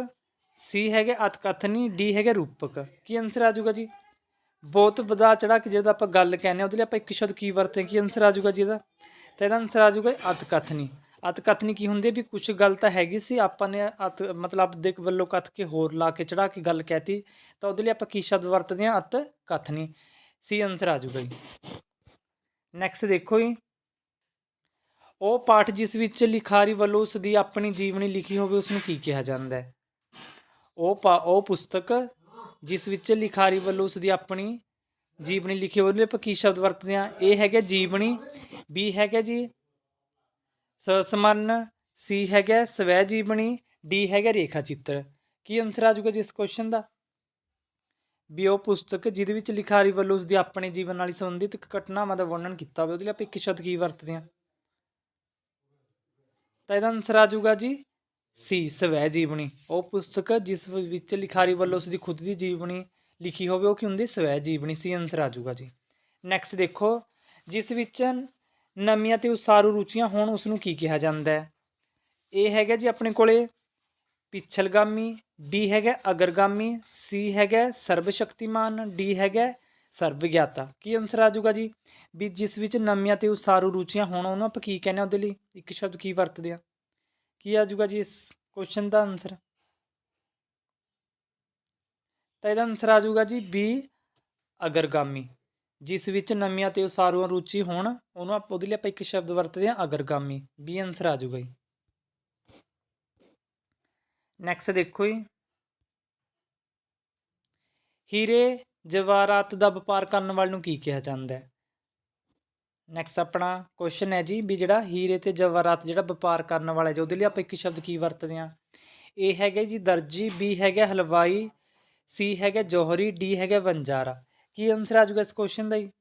ਸੀ ਹੈਗਾ ਅਤਕਥਨੀ ਡੀ ਹੈਗਾ ਰੂਪਕ। ਕੀ ਆਨਸਰ ਆ ਜਾਊਗਾ ਜੀ? ਬਹੁਤ ਵਧਾ ਚੜਾ ਕੇ ਜਦੋਂ ਆਪਾਂ ਗੱਲ ਕਹਿੰਦੇ ਹਾਂ, ਉਹਦੇ ਲਈ ਆਪਾਂ ਇੱਕ ਸ਼ਬਦ ਕੀ ਵਰਤੇ ਕੀ ਆਨਸਰ ਆ ਜਾਊਗਾ ਜੀ ਇਹਦਾ? ਤਾਂ ਇਹਦਾ ਆਨਸਰ ਆ ਜਾਊਗਾ ਅਤਕਥਨੀ। ਅਤਕਥਨੀ ਕੀ ਹੁੰਦੀ ਹੈ? ਵੀ ਕੁਝ ਗੱਲ ਤਾਂ ਹੈਗੀ ਸੀ, ਆਪਾਂ ਨੇ ਅਤ, ਮਤਲਬ ਦੇ ਵੱਲੋਂ ਕੱਥ ਕੇ ਹੋਰ ਲਾ ਕੇ ਚੜਾ ਕੇ ਗੱਲ ਕਹਿਤੀ। ਤਾਂ ਉਹਦੇ ਲਈ ਆਪਾਂ ਕੀ ਸ਼ਬਦ ਵਰਤਦੇ ਹਾਂ? ਅਤਕਥਨੀ। ਸੀ ਆਨਸਰ ਆ ਜਾਊਗਾ ਜੀ। ਨੈਕਸਟ ਦੇਖੋ ਜੀ। ਉਹ ਪਾਠ ਜਿਸ ਵਿੱਚ ਲਿਖਾਰੀ ਵੱਲੋਂ ਉਸ ਦੀ ਆਪਣੀ ਜੀਵਨੀ ਲਿਖੀ ਹੋਵੇ ਉਸ ਨੂੰ ਕੀ ਕਿਹਾ ਜਾਂਦਾ ਹੈ? ਉਹ ਪਾ, ਉਹ ਪੁਸਤਕ ਜਿਸ ਵਿੱਚ ਲਿਖਾਰੀ ਵੱਲੋਂ ਉਸ ਦੀ ਆਪਣੀ ਜੀਵਨੀ ਲਿਖੀ ਹੋਵੇ, ਉਹਦੇ ਆਪਾਂ ਕੀ ਸ਼ਬਦ ਵਰਤਦੇ ਹਾਂ? ਇਹ ਹੈਗਾ ਜੀਵਨੀ ਬੀ ਹੈਗਾ ਜੀ ਸਸਮਰਨ ਸੀ ਹੈਗਾ ਸਵੈ ਜੀਵਨੀ ਡੀ ਹੈਗਾ ਰੇਖਾ ਚਿੱਤਰ। ਕੀ ਆਨਸਰ ਆ ਜਾਊਗਾ ਜੀ ਇਸ ਕੁਐਸਚਨ ਦਾ? ਵੀ ਉਹ ਪੁਸਤਕ ਜਿਹਦੇ ਵਿੱਚ ਲਿਖਾਰੀ ਵੱਲੋਂ ਉਸ ਆਪਣੇ ਜੀਵਨ ਨਾਲ ਸੰਬੰਧਿਤ ਘਟਨਾਵਾਂ ਦਾ ਵਰਣਨ ਕੀਤਾ ਹੋਵੇ, ਉਹਦੇ ਲਈ ਆਪਾਂ ਇੱਕ ਸ਼ਬਦ ਕੀ ਵਰਤਦੇ ਹਾਂ? ਤਾਂ ਇਹਦਾ ਆਨਸਰ ਆ ਜਾਊਗਾ ਜੀ, ਸੀ, ਸਵੈ ਜੀਵਨੀ। ਉਹ ਪੁਸਤਕ ਜਿਸ ਵਿੱਚ ਲਿਖਾਰੀ ਵੱਲੋਂ ਉਸਦੀ ਖੁਦ ਦੀ ਜੀਵਨੀ ਲਿਖੀ ਹੋਵੇ, ਉਹ ਕੀ ਹੁੰਦੀ? ਸਵੈ ਜੀਵਨੀ, ਸੀ ਆਨਸਰ ਆ ਜਾਊਗਾ ਜੀ। ਨੈਕਸਟ ਦੇਖੋ, ਜਿਸ ਵਿੱਚ ਨਵੀਆਂ ਤੇ ਉਸਾਰੂ ਰੁਚੀਆਂ ਹੋਣ ਉਸ ਨੂੰ ਕੀ ਕਿਹਾ ਜਾਂਦਾ ਹੈ? ਇਹ ਹੈਗਾ ਜੀ ਆਪਣੇ ਕੋਲੇ ਪਿਛਲਗਾਮੀ ਬੀ ਹੈਗਾ ਅਗਰਗਾਮੀ, ਸੀ ਹੈਗਾ ਸਰਬ ਸ਼ਕਤੀਮਾਨ ਡੀ ਹੈਗਾ ਸਰਬ ਗਿਆਤਾ ਕੀ ਆਨਸਰ ਆ ਜਾਊਗਾ ਜੀ? ਵੀ ਜਿਸ ਵਿੱਚ ਨਵੀਆਂ ਤੇ ਉਸਾਰੂ ਰੁਚੀਆਂ ਹੋਣ, ਉਹਨੂੰ ਆਪਾਂ ਕੀ ਕਹਿੰਦੇ ਆ ਉਹਦੇ ਲਈ? ਇੱਕ ਸ਼ਬਦ ਕੀ ਵਰਤਦੇ ਆ? ਕੀ ਆ ਜਾਊਗਾ ਜੀ ਇਸ ਕੁਐਸਚਨ ਦਾ ਆਨਸਰ ਤਾਂ ਇਹਦਾ ਆਨਸਰ ਆ ਜਾਊਗਾ ਜੀ ਬੀ ਅਗਰਗਾਮੀ। ਜਿਸ ਵਿੱਚ ਨਵੀਆਂ ਤੇ ਉਸਾਰੂ ਰੁਚੀ ਹੋਣ, ਉਹਨੂੰ ਆਪਾਂ ਉਹਦੇ ਲਈ ਆਪਾਂ ਇੱਕ ਸ਼ਬਦ ਵਰਤਦੇ ਆ ਅਗਰਗਾਮੀ। ਬੀ ਆਨਸਰ ਆ ਜਾਊਗਾ ਜੀ। ਨੈਕਸਟ ਦੇਖੋ ਜੀ। ਹੀਰੇ ਜਵਾਹਰਾਤ ਦਾ ਵਪਾਰ ਕਰਨ ਵਾਲ ਨੂੰ ਕੀ ਕਿਹਾ ਜਾਂਦਾ ਹੈ? ਨੈਕਸਟ ਆਪਣਾ ਕੁਐਸਚਨ ਹੈ ਜੀ ਵੀ ਜਿਹੜਾ ਹੀਰੇ ਤੇ ਜਵਾਹਰਾਤ ਜਿਹੜਾ ਵਪਾਰ ਕਰਨ ਵਾਲਾ ਜੀ ਉਹਦੇ ਲਈ ਆਪਾਂ ਇੱਕ ਸ਼ਬਦ ਕੀ ਵਰਤਦੇ ਹਾਂ? ਇਹ ਹੈਗਾ ਜੀ ਦਰਜੀ ਬੀ ਹੈਗਾ ਹਲਵਾਈ ਸੀ ਹੈਗਾ ਜੋਹਰੀ ਡੀ ਹੈਗਾ ਵੰਜਾਰਾ। ਕੀ ਆਨਸਰ ਆ ਜਾਊਗਾ ਇਸ ਕੁਐਸਚਨ ਦਾ ਜੀ?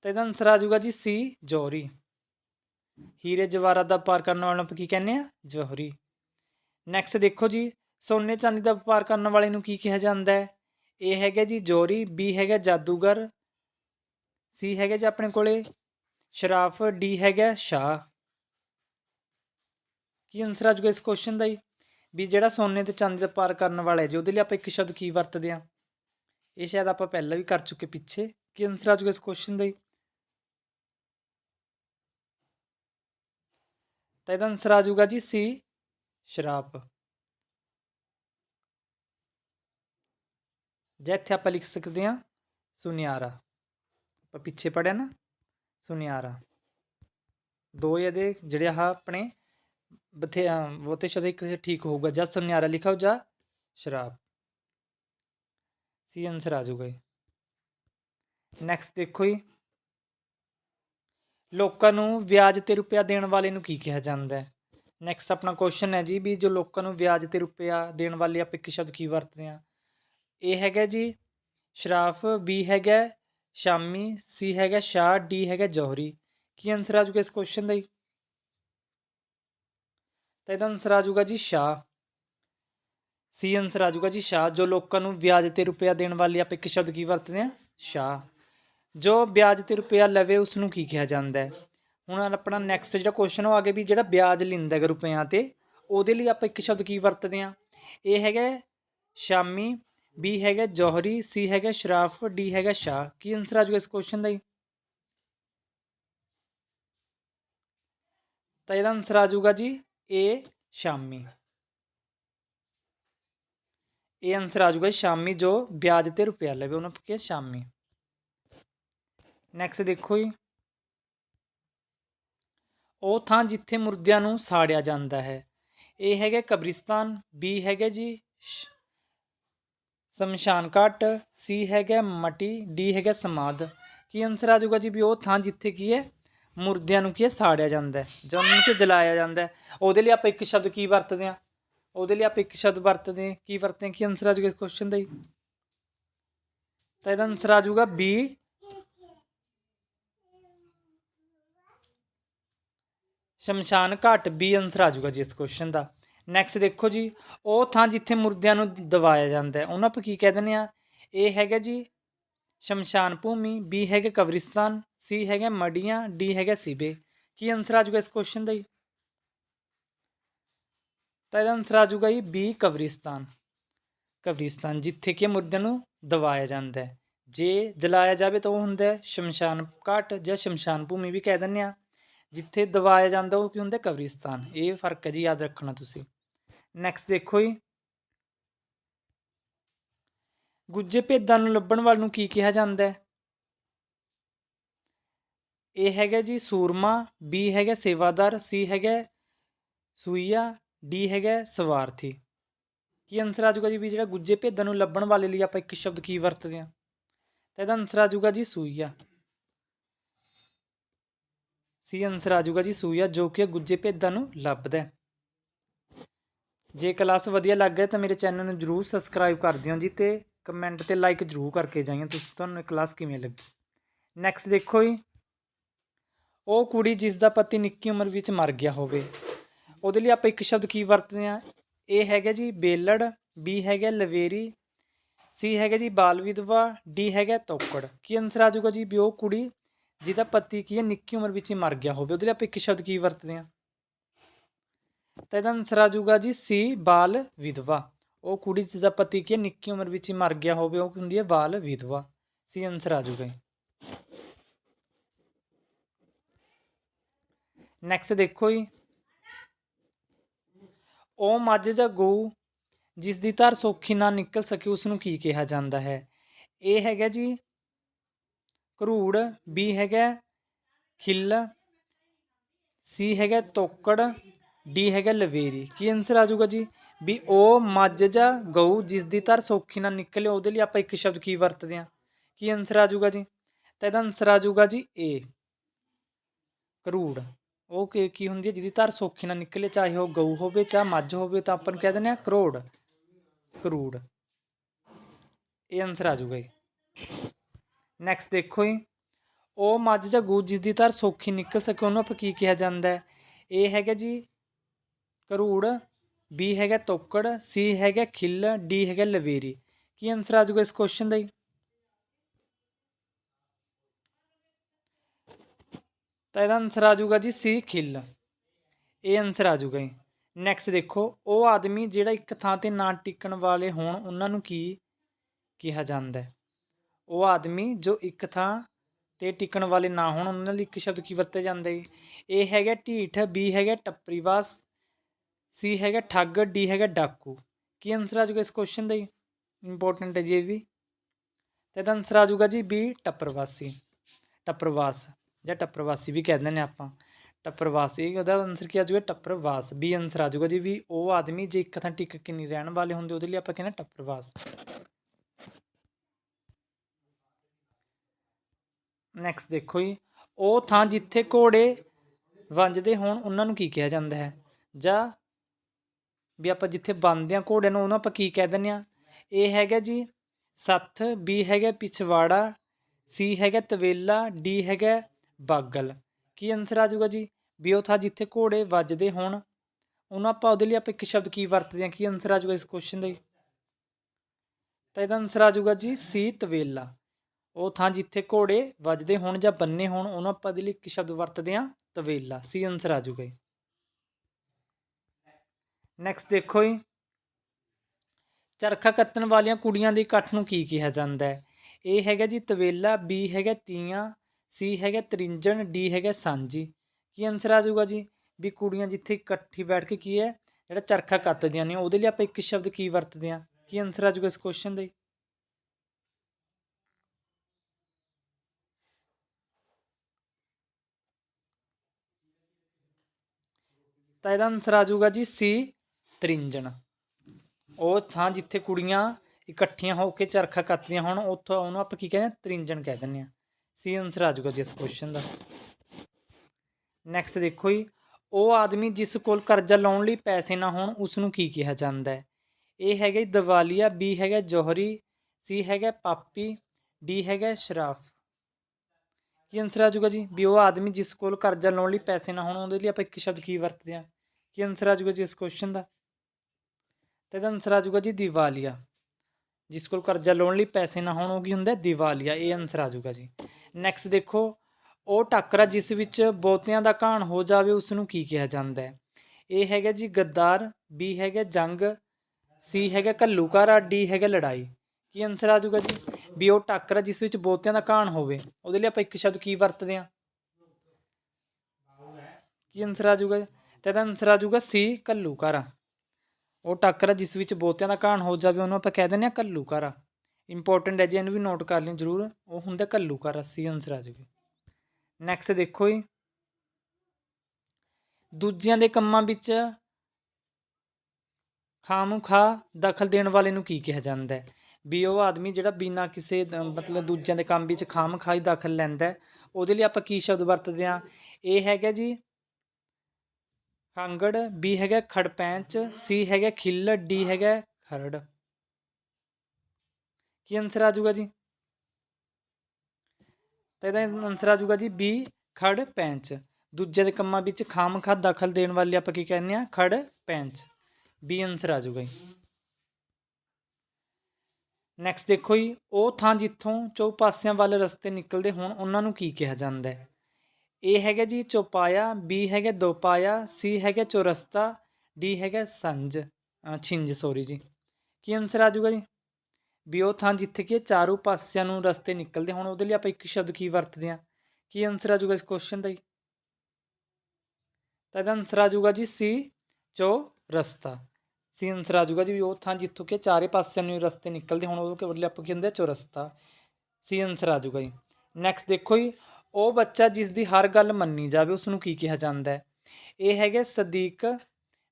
ਤਾਂ ਇਹਦਾ ਆਨਸਰ ਆ ਜਾਊਗਾ ਜੀ ਸੀ ਜੋਹਰੀ। ਹੀਰੇ ਜਵਾਹਰਾਤ ਦਾ ਵਪਾਰ ਕਰਨ ਵਾਲੇ ਨੂੰ ਆਪਾਂ ਕੀ ਕਹਿੰਦੇ ਆ ਜੋਹਰੀ। ਨੈਕਸਟ ਦੇਖੋ ਜੀ, ਸੋਨੇ ਚਾਂਦੀ ਦਾ ਵਪਾਰ ਕਰਨ ਵਾਲੇ ਨੂੰ ਕੀ ਕਿਹਾ ਜਾਂਦਾ ਹੈ? ਏ ਹੈਗਾ ਜੀ ਜੋਰੀ ਬੀ ਹੈਗਾ ਜਾਦੂਗਰ ਸੀ ਹੈਗਾ ਜੀ ਆਪਣੇ ਕੋਲੇ, ਸ਼ਰਾਫ ਡੀ ਹੈਗਾ ਸ਼ਾਹ। ਕੀ ਆਨਸਰ ਆ ਜੂਗਾ ਇਸ ਕੁਐਸਚਨ ਦਾ ਜੀ? ਵੀ ਜਿਹੜਾ ਸੋਨੇ ਤੇ ਚਾਂਦੀ ਦਾ ਵਪਾਰ ਕਰਨ ਵਾਲਾ ਹੈ ਜੀ, ਉਹਦੇ ਲਈ ਆਪਾਂ ਇੱਕ ਸ਼ਬਦ ਕੀ ਵਰਤਦੇ ਆ ਇਹ ਸ਼ਾਇਦ ਆਪਾਂ ਪਹਿਲਾਂ ਵੀ ਕਰ ਚੁੱਕੇ ਪਿੱਛੇ। ਕੀ ਆਨਸਰ ਆ ਜੂਗਾ ਇਸ ਕੁਐਸਚਨ ਦਾ ਜੀ? ਤਾਂ ਇਹਦਾ ਆਨਸਰ ਆ ਜਾਊਗਾ ਜੀ ਸੀ ਸ਼ਰਾਪ। ਜਾਂ ਇੱਥੇ ਆਪਾਂ ਲਿਖ ਸਕਦੇ ਹਾਂ, ਸੁਨਿਆਰਾ। ਆਪਾਂ ਪਿੱਛੇ ਪੜਿਆ ਨਾ, ਸੁਨਿਆਰਾ। ਦੋ ਇਹਦੇ, ਜਿਹੜੇ ਆ ਆਪਣੇ ਬਥੇ ਬਹੁਤੇ ਸ਼ਬਦ ਇੱਕ ਠੀਕ ਹੋਊਗਾ। ਜਾਂ ਸੁਨਿਆਰਾ ਲਿਖਾਓ ਜਾਂ ਸ਼ਰਾਬ ਸੀ ਆਨਸਰ ਆ ਜਾਊਗਾ ਨੈਕਸਟ ਦੇਖੋ ਜੀ। ਲੋਕਾਂ ਨੂੰ ਵਿਆਜ ਤੇ ਰੁਪਿਆ ਦੇਣ ਵਾਲੇ ਨੂੰ ਕੀ ਕਿਹਾ ਜਾਂਦਾ ਹੈ? ਨੈਕਸਟ ਆਪਣਾ ਕੁਐਸਚਨ ਹੈ ਜੀ ਵੀ ਜੋ ਲੋਕਾਂ ਨੂੰ ਵਿਆਜ ਤੇ ਰੁਪਇਆ ਦੇਣ ਵਾਲੇ ਆਪਾਂ ਇੱਕ ਸ਼ਬਦ ਕੀ ਵਰਤਦੇ ਆ ਇਹ ਹੈਗਾ ਜੀ ਸ਼ਰਾਫ ਬੀ ਹੈਗਾ ਸ਼ਾਮੀ ਸੀ ਹੈਗਾ ਸ਼ਾਹ ਡੀ ਹੈਗਾ ਜੋਹਰੀ। ਕੀ ਆਨਸਰ ਆ ਜੂਗਾ ਇਸ ਕੁਐਸਚਨ ਦਾ ਜੀ? ਤਾਂ ਇਹਦਾ ਆਨਸਰ ਆ ਜੂਗਾ ਜੀ ਸ਼ਾਹ। ਸੀ ਆਨਸਰ ਆ ਜੂਗਾ ਜੀ ਸ਼ਾਹ। ਜੋ ਲੋਕਾਂ ਨੂੰ ਵਿਆਜ ਤੇ ਰੁਪਇਆ ਦੇਣ ਵਾਲੇ ਆਪਾਂ ਇੱਕ ਸ਼ਬਦ ਕੀ ਵਰਤਦੇ ਆ ਸ਼ਾਹ। ਜੋ ਵਿਆਜ ਤੇ ਰੁਪਇਆ ਲਵੇ ਉਸ ਨੂੰ ਕੀ ਕਿਹਾ ਜਾਂਦਾ ਹੈ? ਹੁਣ ਆਪਣਾ ਨੈਕਸਟ ਜਿਹੜਾ ਕੁਐਸਚਨ ਉਹ ਆ ਗਿਆ ਵੀ ਜਿਹੜਾ ਵਿਆਜ ਲੈਂਦਾ ਹੈ ਰੁਪਿਆਂ ਤੇ, ਉਹਦੇ ਲਈ ਆਪਾਂ ਇੱਕ ਸ਼ਬਦ ਕੀ ਵਰਤਦੇ ਆ ਇਹ ਹੈਗਾ ਸ਼ਾਮੀ ਬੀ ਹੈਗਾ ਜੋਹਰੀ ਸੀ ਹੈਗਾ ਸ਼ਰਾਫ ਡੀ ਹੈਗਾ ਸ਼ਾਹ। ਕੀ ਆਨਸਰ ਆ ਜੂਗਾ ਇਸ ਕੁਐਸਚਨ ਦਾ ਜੀ? ਤਾਂ ਇਹਦਾ ਆਨਸਰ ਆ ਜਾਊਗਾ ਜੀ ਏ ਸ਼ਾਮੀ। ਇਹ ਆਨਸਰ ਆ ਜਾਊਗਾ ਸ਼ਾਮੀ ਜੋ ਵਿਆਜ ਤੇ ਰੁਪਿਆ ਲਵੇ, ਉਹਨਾਂ ਕਿਹਾ ਸ਼ਾਮੀ। ਨੈਕਸਟ ਦੇਖੋ ਜੀ। ਉਹ ਥਾਂ ਜਿੱਥੇ ਮੁਰਦਿਆਂ ਨੂੰ ਸਾੜਿਆ ਜਾਂਦਾ ਹੈ। ਇਹ ਹੈਗਾ ਕਬਰਿਸਤਾਨ। ਬੀ ਹੈਗਾ ਜੀ ਸ਼ਮਸ਼ਾਨ ਘਾਟ। ਸੀ ਹੈਗਾ ਮਟੀ। ਡੀ ਹੈਗਾ ਸਮਾਧ ਕੀ ਆਨਸਰ ਆ ਜਾਊਗਾ ਜੀ ਵੀ ਉਹ ਥਾਂ ਜਿੱਥੇ ਕੀ ਹੈ? ਮੁਰਦਿਆਂ ਨੂੰ ਕੀ ਹੈ? ਸਾੜਿਆ ਜਾਂਦਾ ਹੈ। ਜਾਂ ਉਹਨਾਂ ਨੂੰ ਕੀ ਜਲਾਇਆ ਜਾਂਦਾ ਹੈ। ਉਹਦੇ ਲਈ ਆਪਾਂ ਇੱਕ ਸ਼ਬਦ ਕੀ ਵਰਤਦੇ ਹਾਂ? ਉਹਦੇ ਲਈ ਆਪਾਂ ਇੱਕ ਸ਼ਬਦ ਵਰਤਦੇ ਹਾਂ। ਕੀ ਵਰਤਦੇ ਹਾਂ? ਕੀ ਆਨਸਰ ਆ ਜਾਊਗਾ ਇਸ ਕੁਐਸਚਨ ਦਾ ਜੀ? ਤਾਂ ਇਹਦਾ ਆਨਸਰ ਆ ਜਾਊਗਾ ਬੀ ਸ਼ਮਸ਼ਾਨ ਘਾਟ ਬੀ ਆਨਸਰ ਆ ਜਾਊਗਾ ਜੀ ਇਸ ਕੁਐਸਚਨ ਦਾ। ਨੈਕਸਟ ਦੇਖੋ ਜੀ, ਉਹ ਥਾਂ ਜਿੱਥੇ ਮੁਰਦਿਆਂ ਨੂੰ ਦਵਾਇਆ ਜਾਂਦਾ ਹੈ, ਉਹਨਾਂ ਆਪਾਂ ਕੀ ਕਹਿ ਦਿੰਦੇ ਆ ਇਹ ਹੈਗਾ ਜੀ ਸ਼ਮਸ਼ਾਨ ਭੂਮੀ ਬੀ ਹੈਗਾ ਕਬਰਿਸਤਾਨ ਸੀ ਹੈਗਾ ਮੜੀਆਂ ਡੀ ਹੈਗਾ ਸੀਬੇ। ਕੀ ਆਨਸਰ ਆ ਜਾਊਗਾ ਇਸ ਕੁਐਸਚਨ ਦਾ ਜੀ? ਤਾਂ ਇਹਦਾ ਆਨਸਰ ਆ ਜਾਊਗਾ ਜੀ ਬੀ ਕਬਰਿਸਤਾਨ। ਕਬਰਿਸਤਾਨ ਜਿੱਥੇ ਕਿ ਮੁਰਦਿਆਂ ਨੂੰ ਦਵਾਇਆ ਜਾਂਦਾ ਹੈ। ਜੇ ਜਲਾਇਆ ਜਾਵੇ ਤਾਂ ਉਹ ਹੁੰਦਾ ਹੈ ਸ਼ਮਸ਼ਾਨ ਘਾਟ ਜਾਂ ਸ਼ਮਸ਼ਾਨ ਭੂਮੀ ਵੀ ਕਹਿ ਦਿੰਦੇ ਆ ਜਿੱਥੇ ਦਬਾਇਆ ਜਾਂਦਾ ਉਹ ਕੀ ਹੁੰਦਾ ਕਬਰਿਸਤਾਨ। ਇਹ ਫ਼ਰਕ ਹੈ ਜੀ, ਯਾਦ ਰੱਖਣਾ ਤੁਸੀਂ। ਨੈਕਸਟ ਦੇਖੋ ਜੀ। ਗੁੱਜੇ ਭੇਦਾਂ ਨੂੰ ਲੱਭਣ ਵਾਲ ਨੂੰ ਕੀ ਕਿਹਾ ਜਾਂਦਾ ਹੈ? ਇਹ ਹੈਗਾ ਜੀ ਸੂਰਮਾ ਬੀ ਹੈਗਾ ਸੇਵਾਦਾਰ ਸੀ ਹੈਗਾ ਸੂਈਆ ਡੀ ਹੈਗਾ ਸਵਾਰਥੀ। ਕੀ ਆਨਸਰ ਆ ਜਾਊਗਾ ਜੀ ਵੀ ਜਿਹੜਾ ਗੁੱਜੇ ਭੇਦਾਂ ਨੂੰ ਲੱਭਣ ਵਾਲੇ ਲਈ ਆਪਾਂ ਇੱਕ ਸ਼ਬਦ ਕੀ ਵਰਤਦੇ ਹਾਂ? ਤਾਂ ਇਹਦਾ ਆਨਸਰ ਆ ਜਾਊਗਾ ਜੀ ਸੂਈਆ। ਸੀ ਆਨਸਰ ਆ ਜਾਊਗਾ ਜੀ ਸੂਈਆ ਜੋ ਕਿ ਗੁੱਜੇ ਭੇਦਾਂ ਨੂੰ ਲੱਭਦਾ ਜੇ ਕਲਾਸ ਵਧੀਆ ਲੱਗ ਗਿਆ ਤਾਂ ਮੇਰੇ ਚੈਨਲ ਨੂੰ ਜਰੂਰ ਸਬਸਕ੍ਰਾਈਬ ਕਰ ਦਿਓ ਜੀ ਤੇ ਕਮੈਂਟ ਤੇ ਲਾਈਕ ਜਰੂਰ ਕਰਕੇ ਜਾਈਓ। ਤੁਸੀਂ, ਤੁਹਾਨੂੰ ਇਹ ਕਲਾਸ ਕਿਵੇਂ ਲੱਗੀ? ਨੈਕਸਟ ਦੇਖੋ ਜੀ। ਉਹ ਕੁੜੀ ਜਿਸ ਦਾ ਪਤੀ ਨਿੱਕੀ ਉਮਰ ਵਿੱਚ ਮਰ ਗਿਆ ਹੋਵੇ। ਉਹਦੇ ਲਈ ਆਪਾਂ ਇੱਕ ਸ਼ਬਦ ਕੀ ਵਰਤਦੇ ਹਾਂ? ਇਹ ਹੈਗਾ ਜੀ ਬੇਲੜ ਬੀ ਹੈਗਾ ਲਵੇਰੀ ਸੀ ਹੈਗਾ ਜੀ ਬਾਲ ਵਿਧਵਾ ਡੀ ਹੈਗਾ ਤੋਕੜ ਕੀ ਆਨਸਰ ਆ ਜਾਊਗਾ ਜੀ ਵੀ ਉਹ ਕੁੜੀ ਜਿਹਦਾ ਪਤੀ ਕੀ ਹੈ, ਨਿੱਕੀ ਉਮਰ ਵਿੱਚ ਹੀ ਮਰ ਗਿਆ ਹੋਵੇ, ਉਹਦੇ ਲਈ ਆਪਾਂ ਇੱਕ ਸ਼ਬਦ ਕੀ ਵਰਤਦੇ ਹਾਂ? ਤਾਂ ਇਹਦਾ ਆਨਸਰ ਆ ਜਾਊਗਾ ਜੀ, ਸੀ, ਬਾਲ, ਵਿਧਵਾ। ਉਹ ਕੁੜੀ ਜਿਹਦਾ ਪਤੀ ਕੀ ਹੈ, ਨਿੱਕੀ ਉਮਰ ਵਿੱਚ ਹੀ ਮਰ ਗਿਆ ਹੋਵੇ, ਉਹ ਹੁੰਦੀ ਹੈ, ਬਾਲ, ਵਿਧਵਾ। ਸੀ ਆਨਸਰ ਆ ਜਾਊਗਾ ਜੀ। ਨੈਕਸਟ ਦੇਖੋ ਜੀ। ਉਹ ਮੱਝ ਜਾਂ ਗਊ ਜਿਸ ਦੀ ਧਾਰ ਸੌਖੀ ਨਾ ਨਿਕਲ ਸਕੇ ਉਸ ਨੂੰ ਕੀ ਕਿਹਾ ਜਾਂਦਾ ਹੈ? ਇਹ ਹੈਗਾ ਜੀ ਕਰੂੜ ਬੀ ਹੈਗਾ ਖਿੱਲ ਸੀ ਹੈਗਾ ਤੋਕੜ ਡੀ ਹੈਗਾ ਲਵੇਰੀ। ਕੀ ਆਨਸਰ ਆ ਜਾਊਗਾ ਜੀ? ਵੀ ਉਹ ਮੱਝ ਜਾਂ ਗਊ ਜਿਸ ਦੀ ਧਾਰ ਸੌਖੀ ਨਾਲ ਨਿਕਲੇ, ਉਹਦੇ ਲਈ ਆਪਾਂ ਇੱਕ ਸ਼ਬਦ ਕੀ ਵਰਤਦੇ ਹਾਂ? ਕੀ ਆਨਸਰ ਆ ਜਾਊਗਾ ਜੀ? ਤਾਂ ਇਹਦਾ ਆਨਸਰ ਆ ਜਾਊਗਾ ਜੀ ਏ ਕਰੂੜ ਉਹ ਕੀ ਕੀ ਹੁੰਦੀ ਹੈ? ਜਿਹਦੀ ਧਾਰ ਸੌਖੀ ਨਾਲ ਨਿਕਲੇ, ਚਾਹੇ ਉਹ ਗਊ ਹੋਵੇ ਚਾਹੇ ਮੱਝ ਹੋਵੇ, ਤਾਂ ਆਪਾਂ ਨੂੰ ਕਹਿ ਦਿੰਦੇ ਆ ਕਰੋੜ ਕਰੂੜ ਇਹ ਆਨਸਰ ਆ ਜਾਊਗਾ ਜੀ। ਨੈਕਸਟ ਦੇਖੋ ਜੀ। ਉਹ ਮੱਝ ਜਾਂ ਗੂ ਜਿਸ ਦੀ ਧਾਰ ਸੌਖੀ ਨਿਕਲ ਸਕੇ, ਉਹਨੂੰ ਆਪਾਂ ਕੀ ਕਿਹਾ ਜਾਂਦਾ ਹੈ? ਇਹ ਹੈਗਾ ਜੀ ਕਰੂੜ ਬੀ ਹੈਗਾ ਤੋਕੜ ਸੀ ਹੈਗਾ ਖਿੱਲ ਡੀ ਹੈਗਾ ਲਵੇਰੀ। ਕੀ ਆਨਸਰ ਆ ਜਾਊਗਾ ਇਸ ਕੁਐਸਚਨ ਦਾ ਜੀ? ਤਾਂ ਇਹਦਾ ਆਨਸਰ ਆ ਜਾਊਗਾ ਜੀ ਸੀ ਖਿੱਲ। ਇਹ ਆਨਸਰ ਆ ਜਾਊਗਾ ਜੀ। ਨੈਕਸਟ ਦੇਖੋ, ਉਹ ਆਦਮੀ ਜਿਹੜਾ ਇੱਕ ਥਾਂ ਤੇ ਨਾ ਟਿਕਣ ਵਾਲੇ ਹੋਣ, ਉਹਨਾਂ ਨੂੰ ਕੀ ਕਿਹਾ ਜਾਂਦਾ ਹੈ? ਉਹ ਆਦਮੀ ਜੋ ਇੱਕ ਥਾਂ ਤੇ ਟਿਕਣ ਵਾਲੇ ਨਾ ਹੋਣ, ਉਹਨਾਂ ਲਈ ਇੱਕ ਸ਼ਬਦ ਕੀ ਵਰਤੇ ਜਾਂਦਾ? ਹੈ ਇਹ ਹੈਗਾ ਢੀਠ ਬੀ ਹੈਗਾ ਟੱਪਰੀਵਾਸ ਸੀ ਹੈਗਾ ਠੱਗ ਡੀ ਹੈਗਾ ਡਾਕੂ। ਕੀ ਆਨਸਰ ਆ ਜਾਊਗਾ ਇਸ ਕੁਐਸਚਨ ਦਾ ਜੀ? ਇੰਪੋਰਟੈਂਟ ਹੈ ਜੀ ਇਹ ਵੀ। ਤੇ ਇਹਦਾ ਆਨਸਰ ਆ ਜਾਊਗਾ ਜੀ ਬੀ ਟੱਪਰਵਾਸੀ। ਟੱਪਰਵਾਸ, ਜਾਂ ਟੱਪਰਵਾਸੀ ਵੀ ਕਹਿ ਦਿੰਦੇ ਨੇ ਆਪਾਂ। ਟੱਪਰਵਾਸੀ ਉਹਦਾ ਆਨਸਰ ਕੀ ਆ ਜਾਊਗਾ? ਟੱਪਰਵਾਸ। ਬੀ ਆਨਸਰ ਆ ਜਾਊਗਾ ਜੀ ਵੀ ਉਹ ਆਦਮੀ ਜੇ ਇੱਕ ਥਾਂ ਟਿਕ ਕੇ ਨਹੀਂ ਰਹਿਣ ਵਾਲੇ ਹੁੰਦੇ, ਉਹਦੇ ਲਈ ਆਪਾਂ ਕਹਿੰਦੇ ਟੱਪਰਵਾਸ। ਨੈਕਸਟ ਦੇਖੋ ਜੀ। ਉਹ ਥਾਂ ਜਿੱਥੇ ਘੋੜੇ ਵੰਜਦੇ ਹੋਣ, ਉਹਨਾਂ ਨੂੰ ਕੀ ਕਿਹਾ ਜਾਂਦਾ ਹੈ? ਜਾਂ ਵੀ ਆਪਾਂ ਜਿੱਥੇ ਬੰਨਦੇ ਆ ਘੋੜਿਆਂ ਨੂੰ, ਉਹਨੂੰ ਆਪਾਂ ਕੀ ਕਹਿ ਦਿੰਦੇ ਆ ਇਹ ਹੈਗਾ ਜੀ, ਸੱਥ ਬੀ ਹੈਗਾ ਪਿਛਵਾੜਾ ਸੀ ਹੈਗਾ ਤਵੇਲਾ ਡੀ ਹੈਗਾ ਬਾਗਲ। ਕੀ ਆਨਸਰ ਆ ਜਾਊਗਾ ਜੀ? ਵੀ ਉਹ ਥਾਂ ਜਿੱਥੇ ਘੋੜੇ ਵੱਜਦੇ ਹੋਣ, ਉਹਨੂੰ ਆਪਾਂ ਉਹਦੇ ਲਈ ਆਪਾਂ ਇੱਕ ਸ਼ਬਦ ਕੀ ਵਰਤਦੇ ਆ ਕੀ ਆਨਸਰ ਆ ਜਾਊਗਾ ਇਸ ਕੁਐਸਚਨ ਦੇ? ਤਾਂ ਇਹਦਾ ਆਨਸਰ ਆ ਜਾਊਗਾ ਜੀ ਸੀ ਤਵੇਲਾ। ਉਹ ਥਾਂ ਜਿੱਥੇ ਘੋੜੇ ਵੱਜਦੇ ਹੋਣ ਜਾਂ ਬੰਨੇ ਹੋਣ, ਉਹਨੂੰ ਆਪਾਂ ਦੇ ਲਈ ਇੱਕ ਸ਼ਬਦ ਵਰਤਦੇ ਹਾਂ, ਤਵੇਲਾ, ਸੀ ਆਨਸਰ ਆ ਜੂਗਾ ਜੀ। ਨੈਕਸਟ ਦੇਖੋ ਜੀ। ਚਰਖਾ ਕੱਤਣ ਵਾਲੀਆਂ ਕੁੜੀਆਂ ਦੇ ਇਕੱਠ ਨੂੰ ਕੀ ਕਿਹਾ ਜਾਂਦਾ ਹੈ? ਇਹ ਹੈਗਾ ਜੀ ਤਵੇਲਾ ਬੀ ਹੈਗਾ ਤੀਆਂ ਸੀ ਹੈਗਾ ਤ੍ਰਿੰਜਣ ਡੀ ਹੈਗਾ ਸਾਂਝੀ। ਕੀ ਆਨਸਰ ਆ ਜਾਊਗਾ ਜੀ? ਵੀ ਕੁੜੀਆਂ ਜਿੱਥੇ ਇਕੱਠੀ ਬੈਠ ਕੇ ਕੀ ਹੈ? ਜਿਹੜਾ ਚਰਖਾ ਕੱਤਦੀਆਂ ਨੇ, ਉਹਦੇ ਲਈ ਆਪਾਂ ਇੱਕ ਸ਼ਬਦ ਕੀ ਵਰਤਦੇ ਆ ਕੀ ਆਨਸਰ ਆ ਜਾਊਗਾ ਇਸ ਕੁਐਸਚਨ ਦਾ? ਤਾਂ ਇਹਦਾ ਆਨਸਰ ਆ ਜਾਊਗਾ ਜੀ ਸੀ, ਤ੍ਰਿੰਜਣ। ਉਹ ਥਾਂ ਜਿੱਥੇ ਕੁੜੀਆਂ ਇਕੱਠੀਆਂ ਹੋ ਕੇ ਚਰਖਾ ਕੱਤਦੀਆਂ ਹੋਣ, ਉੱਥੋਂ ਉਹਨੂੰ ਆਪਾਂ ਕੀ ਕਹਿੰਦੇ ਹਾਂ? ਤ੍ਰਿੰਜਣ ਕਹਿ ਦਿੰਦੇ ਆ ਸੀ ਆਨਸਰ ਆ ਜਾਊਗਾ ਜੀ ਇਸ ਕੁਐਸਚਨ ਦਾ। ਨੈਕਸਟ ਦੇਖੋ ਜੀ, ਉਹ ਆਦਮੀ ਜਿਸ ਕੋਲ ਕਰਜ਼ਾ ਲਾਉਣ ਲਈ ਪੈਸੇ ਨਾ ਹੋਣ ਉਸ ਨੂੰ ਕੀ ਕਿਹਾ ਜਾਂਦਾ ਹੈ? ਇਹ ਹੈਗਾ ਜੀ ਦਿਵਾਲੀਆ ਬੀ ਹੈਗਾ ਜੋਹਰੀ ਸੀ ਹੈਗਾ ਪਾਪੀ ਡੀ ਹੈਗਾ ਸ਼ਰਾਫ। ਕੀ ਆਨਸਰ ਆ ਜਾਊਗਾ ਜੀ? ਵੀ ਉਹ ਆਦਮੀ ਜਿਸ ਕੋਲ ਕਰਜ਼ਾ ਲਾਉਣ ਲਈ ਪੈਸੇ ਨਾ ਹੋਣ, ਉਹਦੇ ਲਈ ਆਪਾਂ ਇੱਕ ਸ਼ਬਦ ਕੀ ਵਰਤਦੇ ਹਾਂ? ਕੀ ਆਨਸਰ ਆ ਜਾਊਗਾ ਜੀ ਇਸ ਕੁਐਸਚਨ ਦਾ? ਤੇ ਇਹਦਾ ਆਨਸਰ ਆ ਜਾਊਗਾ ਜੀ ਦੀਵਾਲੀਆ। ਜਿਸ ਕੋਲ ਕਰਜ਼ਾ ਲਾਉਣ ਲਈ ਪੈਸੇ ਨਾ ਹੋਣ, ਉਹ ਕੀ ਹੁੰਦਾ ਦੀਵਾਲੀਆ। ਇਹ ਆਨਸਰ ਆ ਜਾਊਗਾ ਜੀ। ਨੈਕਸਟ ਦੇਖੋ, ਉਹ ਟਾਕਰਾ ਜਿਸ ਵਿੱਚ ਬਹੁਤਿਆਂ ਦਾ ਘਾਣ ਹੋ ਜਾਵੇ ਉਸ ਨੂੰ ਕੀ ਕਿਹਾ ਜਾਂਦਾ ਹੈ? ਇਹ ਹੈਗਾ ਜੀ ਗੱਦਾਰ, ਬੀ ਹੈਗਾ ਜੰਗ, ਸੀ ਹੈਗਾ ਘੱਲੂਕਾਰਾ ਡੀ ਹੈਗਾ ਲੜਾਈ। ਕੀ ਆਨਸਰ ਆ ਜਾਊਗਾ ਜੀ? ਵੀ ਉਹ ਟਾਕਰਾ ਜਿਸ ਵਿੱਚ ਬਹੁਤਿਆਂ ਦਾ ਘਾਣ ਹੋਵੇ, ਉਹਦੇ ਲਈ ਆਪਾਂ ਇੱਕ ਸ਼ਬਦ ਕੀ ਵਰਤਦੇ ਹਾਂ? ਕੀ ਆਨਸਰ ਆ ਜਾਊਗਾ? ਤੇ ਇਹਦਾ ਆਨਸਰ ਆ ਜਾਊਗਾ ਸੀ ਘੱਲੂਕਾਰਾ ਉਹ ਟਾਕਰਾ ਜਿਸ ਵਿੱਚ ਬਹੁਤਿਆਂ ਦਾ ਘਾਣ ਹੋ ਜਾਵੇ, ਉਹਨੂੰ ਆਪਾਂ ਕਹਿ ਦਿੰਦੇ ਹਾਂ ਘੱਲੂਕਾਰਾ ਇੰਪੋਰਟੈਂਟ ਹੈ ਜੀ, ਇਹਨੂੰ ਵੀ ਨੋਟ ਕਰ ਲਿਓ ਜ਼ਰੂਰ। ਉਹ ਹੁੰਦਾ ਘੱਲੂਕਾਰਾ ਸੀ ਆਨਸਰ ਆ ਜਾਊਗਾ। ਨੈਕਸਟ ਦੇਖੋ ਜੀ। ਦੂਜਿਆਂ ਦੇ ਕੰਮਾਂ ਵਿੱਚ ਖਾਮੁਖਾ ਦਖਲ ਦੇਣ ਵਾਲੇ ਨੂੰ ਕੀ ਕਿਹਾ ਜਾਂਦਾ ਹੈ? ਵੀ ਉਹ ਆਦਮੀ ਜਿਹੜਾ ਬਿਨਾਂ ਕਿਸੇ ਮਤਲਬ ਦੂਜਿਆਂ ਦੇ ਕੰਮ ਵਿੱਚ ਖਾਮਖਾਈ ਦਖਲ ਲੈਂਦਾ ਉਹਦੇ ਲਈ ਆਪਾਂ ਕੀ ਸ਼ਬਦ ਵਰਤਦੇ ਹਾਂ? ਇਹ ਹੈਗਾ ਜੀ ਖਾਂਗੜ ਬੀ ਹੈਗਾ ਖੜਪੈਂਚ, ਸੀ ਹੈਗਾ ਖਿੱਲ ਡੀ ਹੈਗਾ ਖਰੜ। ਕੀ ਆਨਸਰ ਆ ਜਾਊਗਾ ਜੀ? ਤਾਂ ਇਹਦਾ ਆਨਸਰ ਆ ਜਾਊਗਾ ਜੀ, ਬੀ ਖੜ ਪੈਂਚ ਦੂਜੇ ਦੇ ਕੰਮਾਂ ਵਿੱਚ ਖਾਮਖਾ ਦਖਲ ਦੇਣ ਵਾਲੇ ਆਪਾਂ ਕੀ ਕਹਿੰਦੇ ਆ ਖੜ ਪੈਂਚ ਬੀ ਆਨਸਰ ਆ ਜਾਊਗਾ ਜੀ। ਨੈਕਸਟ ਦੇਖੋ ਜੀ, ਉਹ ਥਾਂ ਜਿੱਥੋਂ ਚੌਪਾਸਿਆਂ ਵੱਲ ਰਸਤੇ ਨਿਕਲਦੇ ਹੋਣ, ਉਹਨਾਂ ਨੂੰ ਕੀ ਕਿਹਾ ਜਾਂਦਾ ਹੈ? ਇਹ ਹੈਗਾ ਜੀ ਚੌਪਾਇਆ ਬੀ ਹੈਗਾ ਦੋਪਾਇਆ ਸੀ ਹੈਗਾ ਚੌਰਸਤਾ ਡੀ ਹੈਗਾ ਸੰਜ ਛਿੰਜ ਸੌਰੀ ਜੀ। ਕੀ ਆਨਸਰ ਆ ਜਾਊਗਾ ਜੀ? ਵੀ ਉਹ ਥਾਂ ਜਿੱਥੇ ਕਿ ਚਾਰੋਂ ਪਾਸਿਆਂ ਨੂੰ ਰਸਤੇ ਨਿਕਲਦੇ ਹੋਣ, ਉਹਦੇ ਲਈ ਆਪਾਂ ਇੱਕ ਸ਼ਬਦ ਕੀ ਵਰਤਦੇ ਹਾਂ? ਕੀ ਆਨਸਰ ਆ ਜਾਊਗਾ ਇਸ ਕੁਐਸਚਨ ਦਾ ਜੀ? ਤਾਂ ਇਹਦਾ ਆਨਸਰ ਆ ਜਾਊਗਾ ਜੀ ਸੀ ਚੌ ਰਸਤਾ ਸੀ ਆਨਸਰ ਆ ਜਾਊਗਾ ਜੀ ਉਹ ਥਾਂ ਜਿੱਥੋਂ ਕਿ ਚਾਰੇ ਪਾਸਿਆਂ ਨੂੰ ਰਸਤੇ ਨਿਕਲਦੇ, ਹੋਣ ਉਹਦੇ ਬਦਲੇ ਆਪਾਂ ਕੀ ਹੁੰਦੇ ਆ, ਚੌਰਸਤਾ। ਸੀ ਆਨਸਰ ਆ ਜਾਊਗਾ ਜੀ। ਨੈਕਸਟ ਦੇਖੋ ਜੀ, ਉਹ ਬੱਚਾ ਜਿਸ ਦੀ ਹਰ ਗੱਲ ਮੰਨੀ ਜਾਵੇ ਉਸ ਨੂੰ ਕੀ ਕਿਹਾ ਜਾਂਦਾ ਹੈ? ਇਹ ਹੈਗਾ ਸਦੀਕ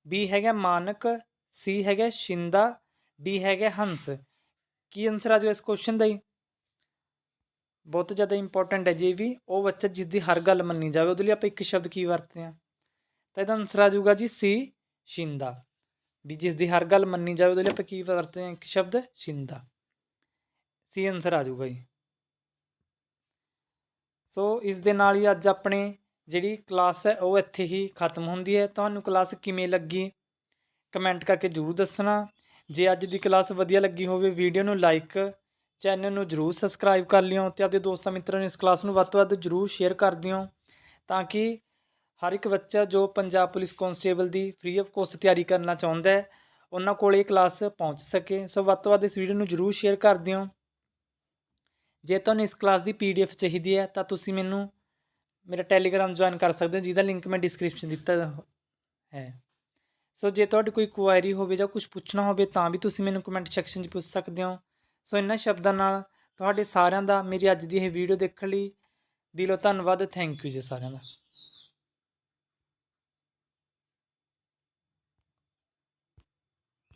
ਬੀ ਹੈਗਾ ਮਾਨਕ ਸੀ ਹੈਗਾ ਸ਼ਿੰਦਾ ਡੀ ਹੈਗਾ ਹੰਸ। ਕੀ ਆਨਸਰ ਆ ਜਾਊਗਾ ਇਸ ਕੁਐਸਚਨ ਦਾ ਜੀ? ਬਹੁਤ ਜ਼ਿਆਦਾ ਇੰਪੋਰਟੈਂਟ ਹੈ ਜੀ ਵੀ। ਉਹ ਬੱਚਾ ਜਿਸ ਦੀ ਹਰ ਗੱਲ ਮੰਨੀ ਜਾਵੇ, ਉਹਦੇ ਲਈ ਆਪਾਂ ਇੱਕ ਸ਼ਬਦ ਕੀ ਵਰਤਦੇ ਹਾਂ? ਤਾਂ ਇਹਦਾ ਆਨਸਰ ਆ ਜਾਊਗਾ ਜੀ ਸੀ ਸ਼ਿੰਦਾ। ਵੀ ਜਿਸ ਦੀ ਹਰ ਗੱਲ ਮੰਨੀ ਜਾਵੇ ਉਹਦੇ ਲਈ ਆਪਾਂ ਕੀ ਵਰਤਦੇ ਹਾਂ? ਇੱਕ ਸ਼ਬਦ ਸ਼ਿੰਦਾ। ਸੀ ਆਨਸਰ ਆ ਜਾਊਗਾ ਜੀ। ਸੋ ਇਸ ਦੇ ਨਾਲ ਹੀ ਅੱਜ ਆਪਣੇ ਜਿਹੜੀ ਕਲਾਸ ਹੈ, ਉਹ ਇੱਥੇ ਹੀ ਖਤਮ ਹੁੰਦੀ ਹੈ। ਤੁਹਾਨੂੰ ਕਲਾਸ ਕਿਵੇਂ ਲੱਗੀ? ਕਮੈਂਟ ਕਰਕੇ ਜਰੂਰ ਦੱਸਣਾ। ਜੇ ਅੱਜ ਦੀ ਕਲਾਸ ਵਧੀਆ ਲੱਗੀ ਹੋਵੇ ਵੀਡੀਓ ਨੂੰ ਲਾਈਕ ਚੈਨਲ ਨੂੰ ਜਰੂਰ ਸਬਸਕ੍ਰਾਈਬ ਕਰ ਲਿਓ ਤੇ ਆਪਣੇ ਦੋਸਤਾਂ ਮਿੱਤਰਾਂ ਨੂੰ ਇਸ ਕਲਾਸ ਨੂੰ ਵੱਧ ਤੋਂ ਵੱਧ ਜਰੂਰ ਸ਼ੇਅਰ ਕਰ ਦਿਓ ਤਾਂ ਕਿ ਹਰ ਇੱਕ ਬੱਚਾ ਜੋ ਪੰਜਾਬ ਪੁਲਿਸ ਕਾਂਸਟੇਬਲ ਦੀ ਫ੍ਰੀ ਆਫ ਕੋਸਟ ਤਿਆਰੀ ਕਰਨਾ ਚਾਹੁੰਦਾ ਹੈ, ਉਹਨਾਂ ਕੋਲ ਇਹ ਕਲਾਸ ਪਹੁੰਚ ਸਕੇ। ਸੋ ਵੱਧ ਤੋਂ ਵੱਧ ਇਸ ਵੀਡੀਓ ਨੂੰ ਜਰੂਰ ਸ਼ੇਅਰ ਕਰ ਦਿਓ। ਜੇ ਤੁਹਾਨੂੰ ਇਸ ਕਲਾਸ ਦੀ ਪੀਡੀਐਫ ਚਾਹੀਦੀ ਹੈ, ਤਾਂ ਤੁਸੀਂ ਮੈਨੂੰ ਮੇਰਾ ਟੈਲੀਗ੍ਰਾਮ ਜੁਆਇਨ ਕਰ ਸਕਦੇ ਹੋ, ਜਿਹਦਾ ਲਿੰਕ ਮੈਂ ਡਿਸਕ੍ਰਿਪਸ਼ਨ ਦਿੱਤਾ ਹੈ। ਸੋ ਜੇ ਤੁਹਾਡੀ ਕੋਈ ਕੁਆਇਰੀ ਹੋਵੇ ਜਾਂ ਕੁਝ ਪੁੱਛਣਾ ਹੋਵੇ, ਤਾਂ ਵੀ ਤੁਸੀਂ ਮੈਨੂੰ ਕਮੈਂਟ ਸੈਕਸ਼ਨ 'ਚ ਪੁੱਛ ਸਕਦੇ ਹੋ। ਸੋ ਇਹਨਾਂ ਸ਼ਬਦਾਂ ਨਾਲ ਤੁਹਾਡੇ ਸਾਰਿਆਂ ਦਾ ਮੇਰੀ ਅੱਜ ਦੀ ਇਹ ਵੀਡੀਓ ਦੇਖਣ ਲਈ ਦਿਲੋਂ ਧੰਨਵਾਦ। ਥੈਂਕ ਯੂ ਜੀ ਸਾਰਿਆਂ ਦਾ।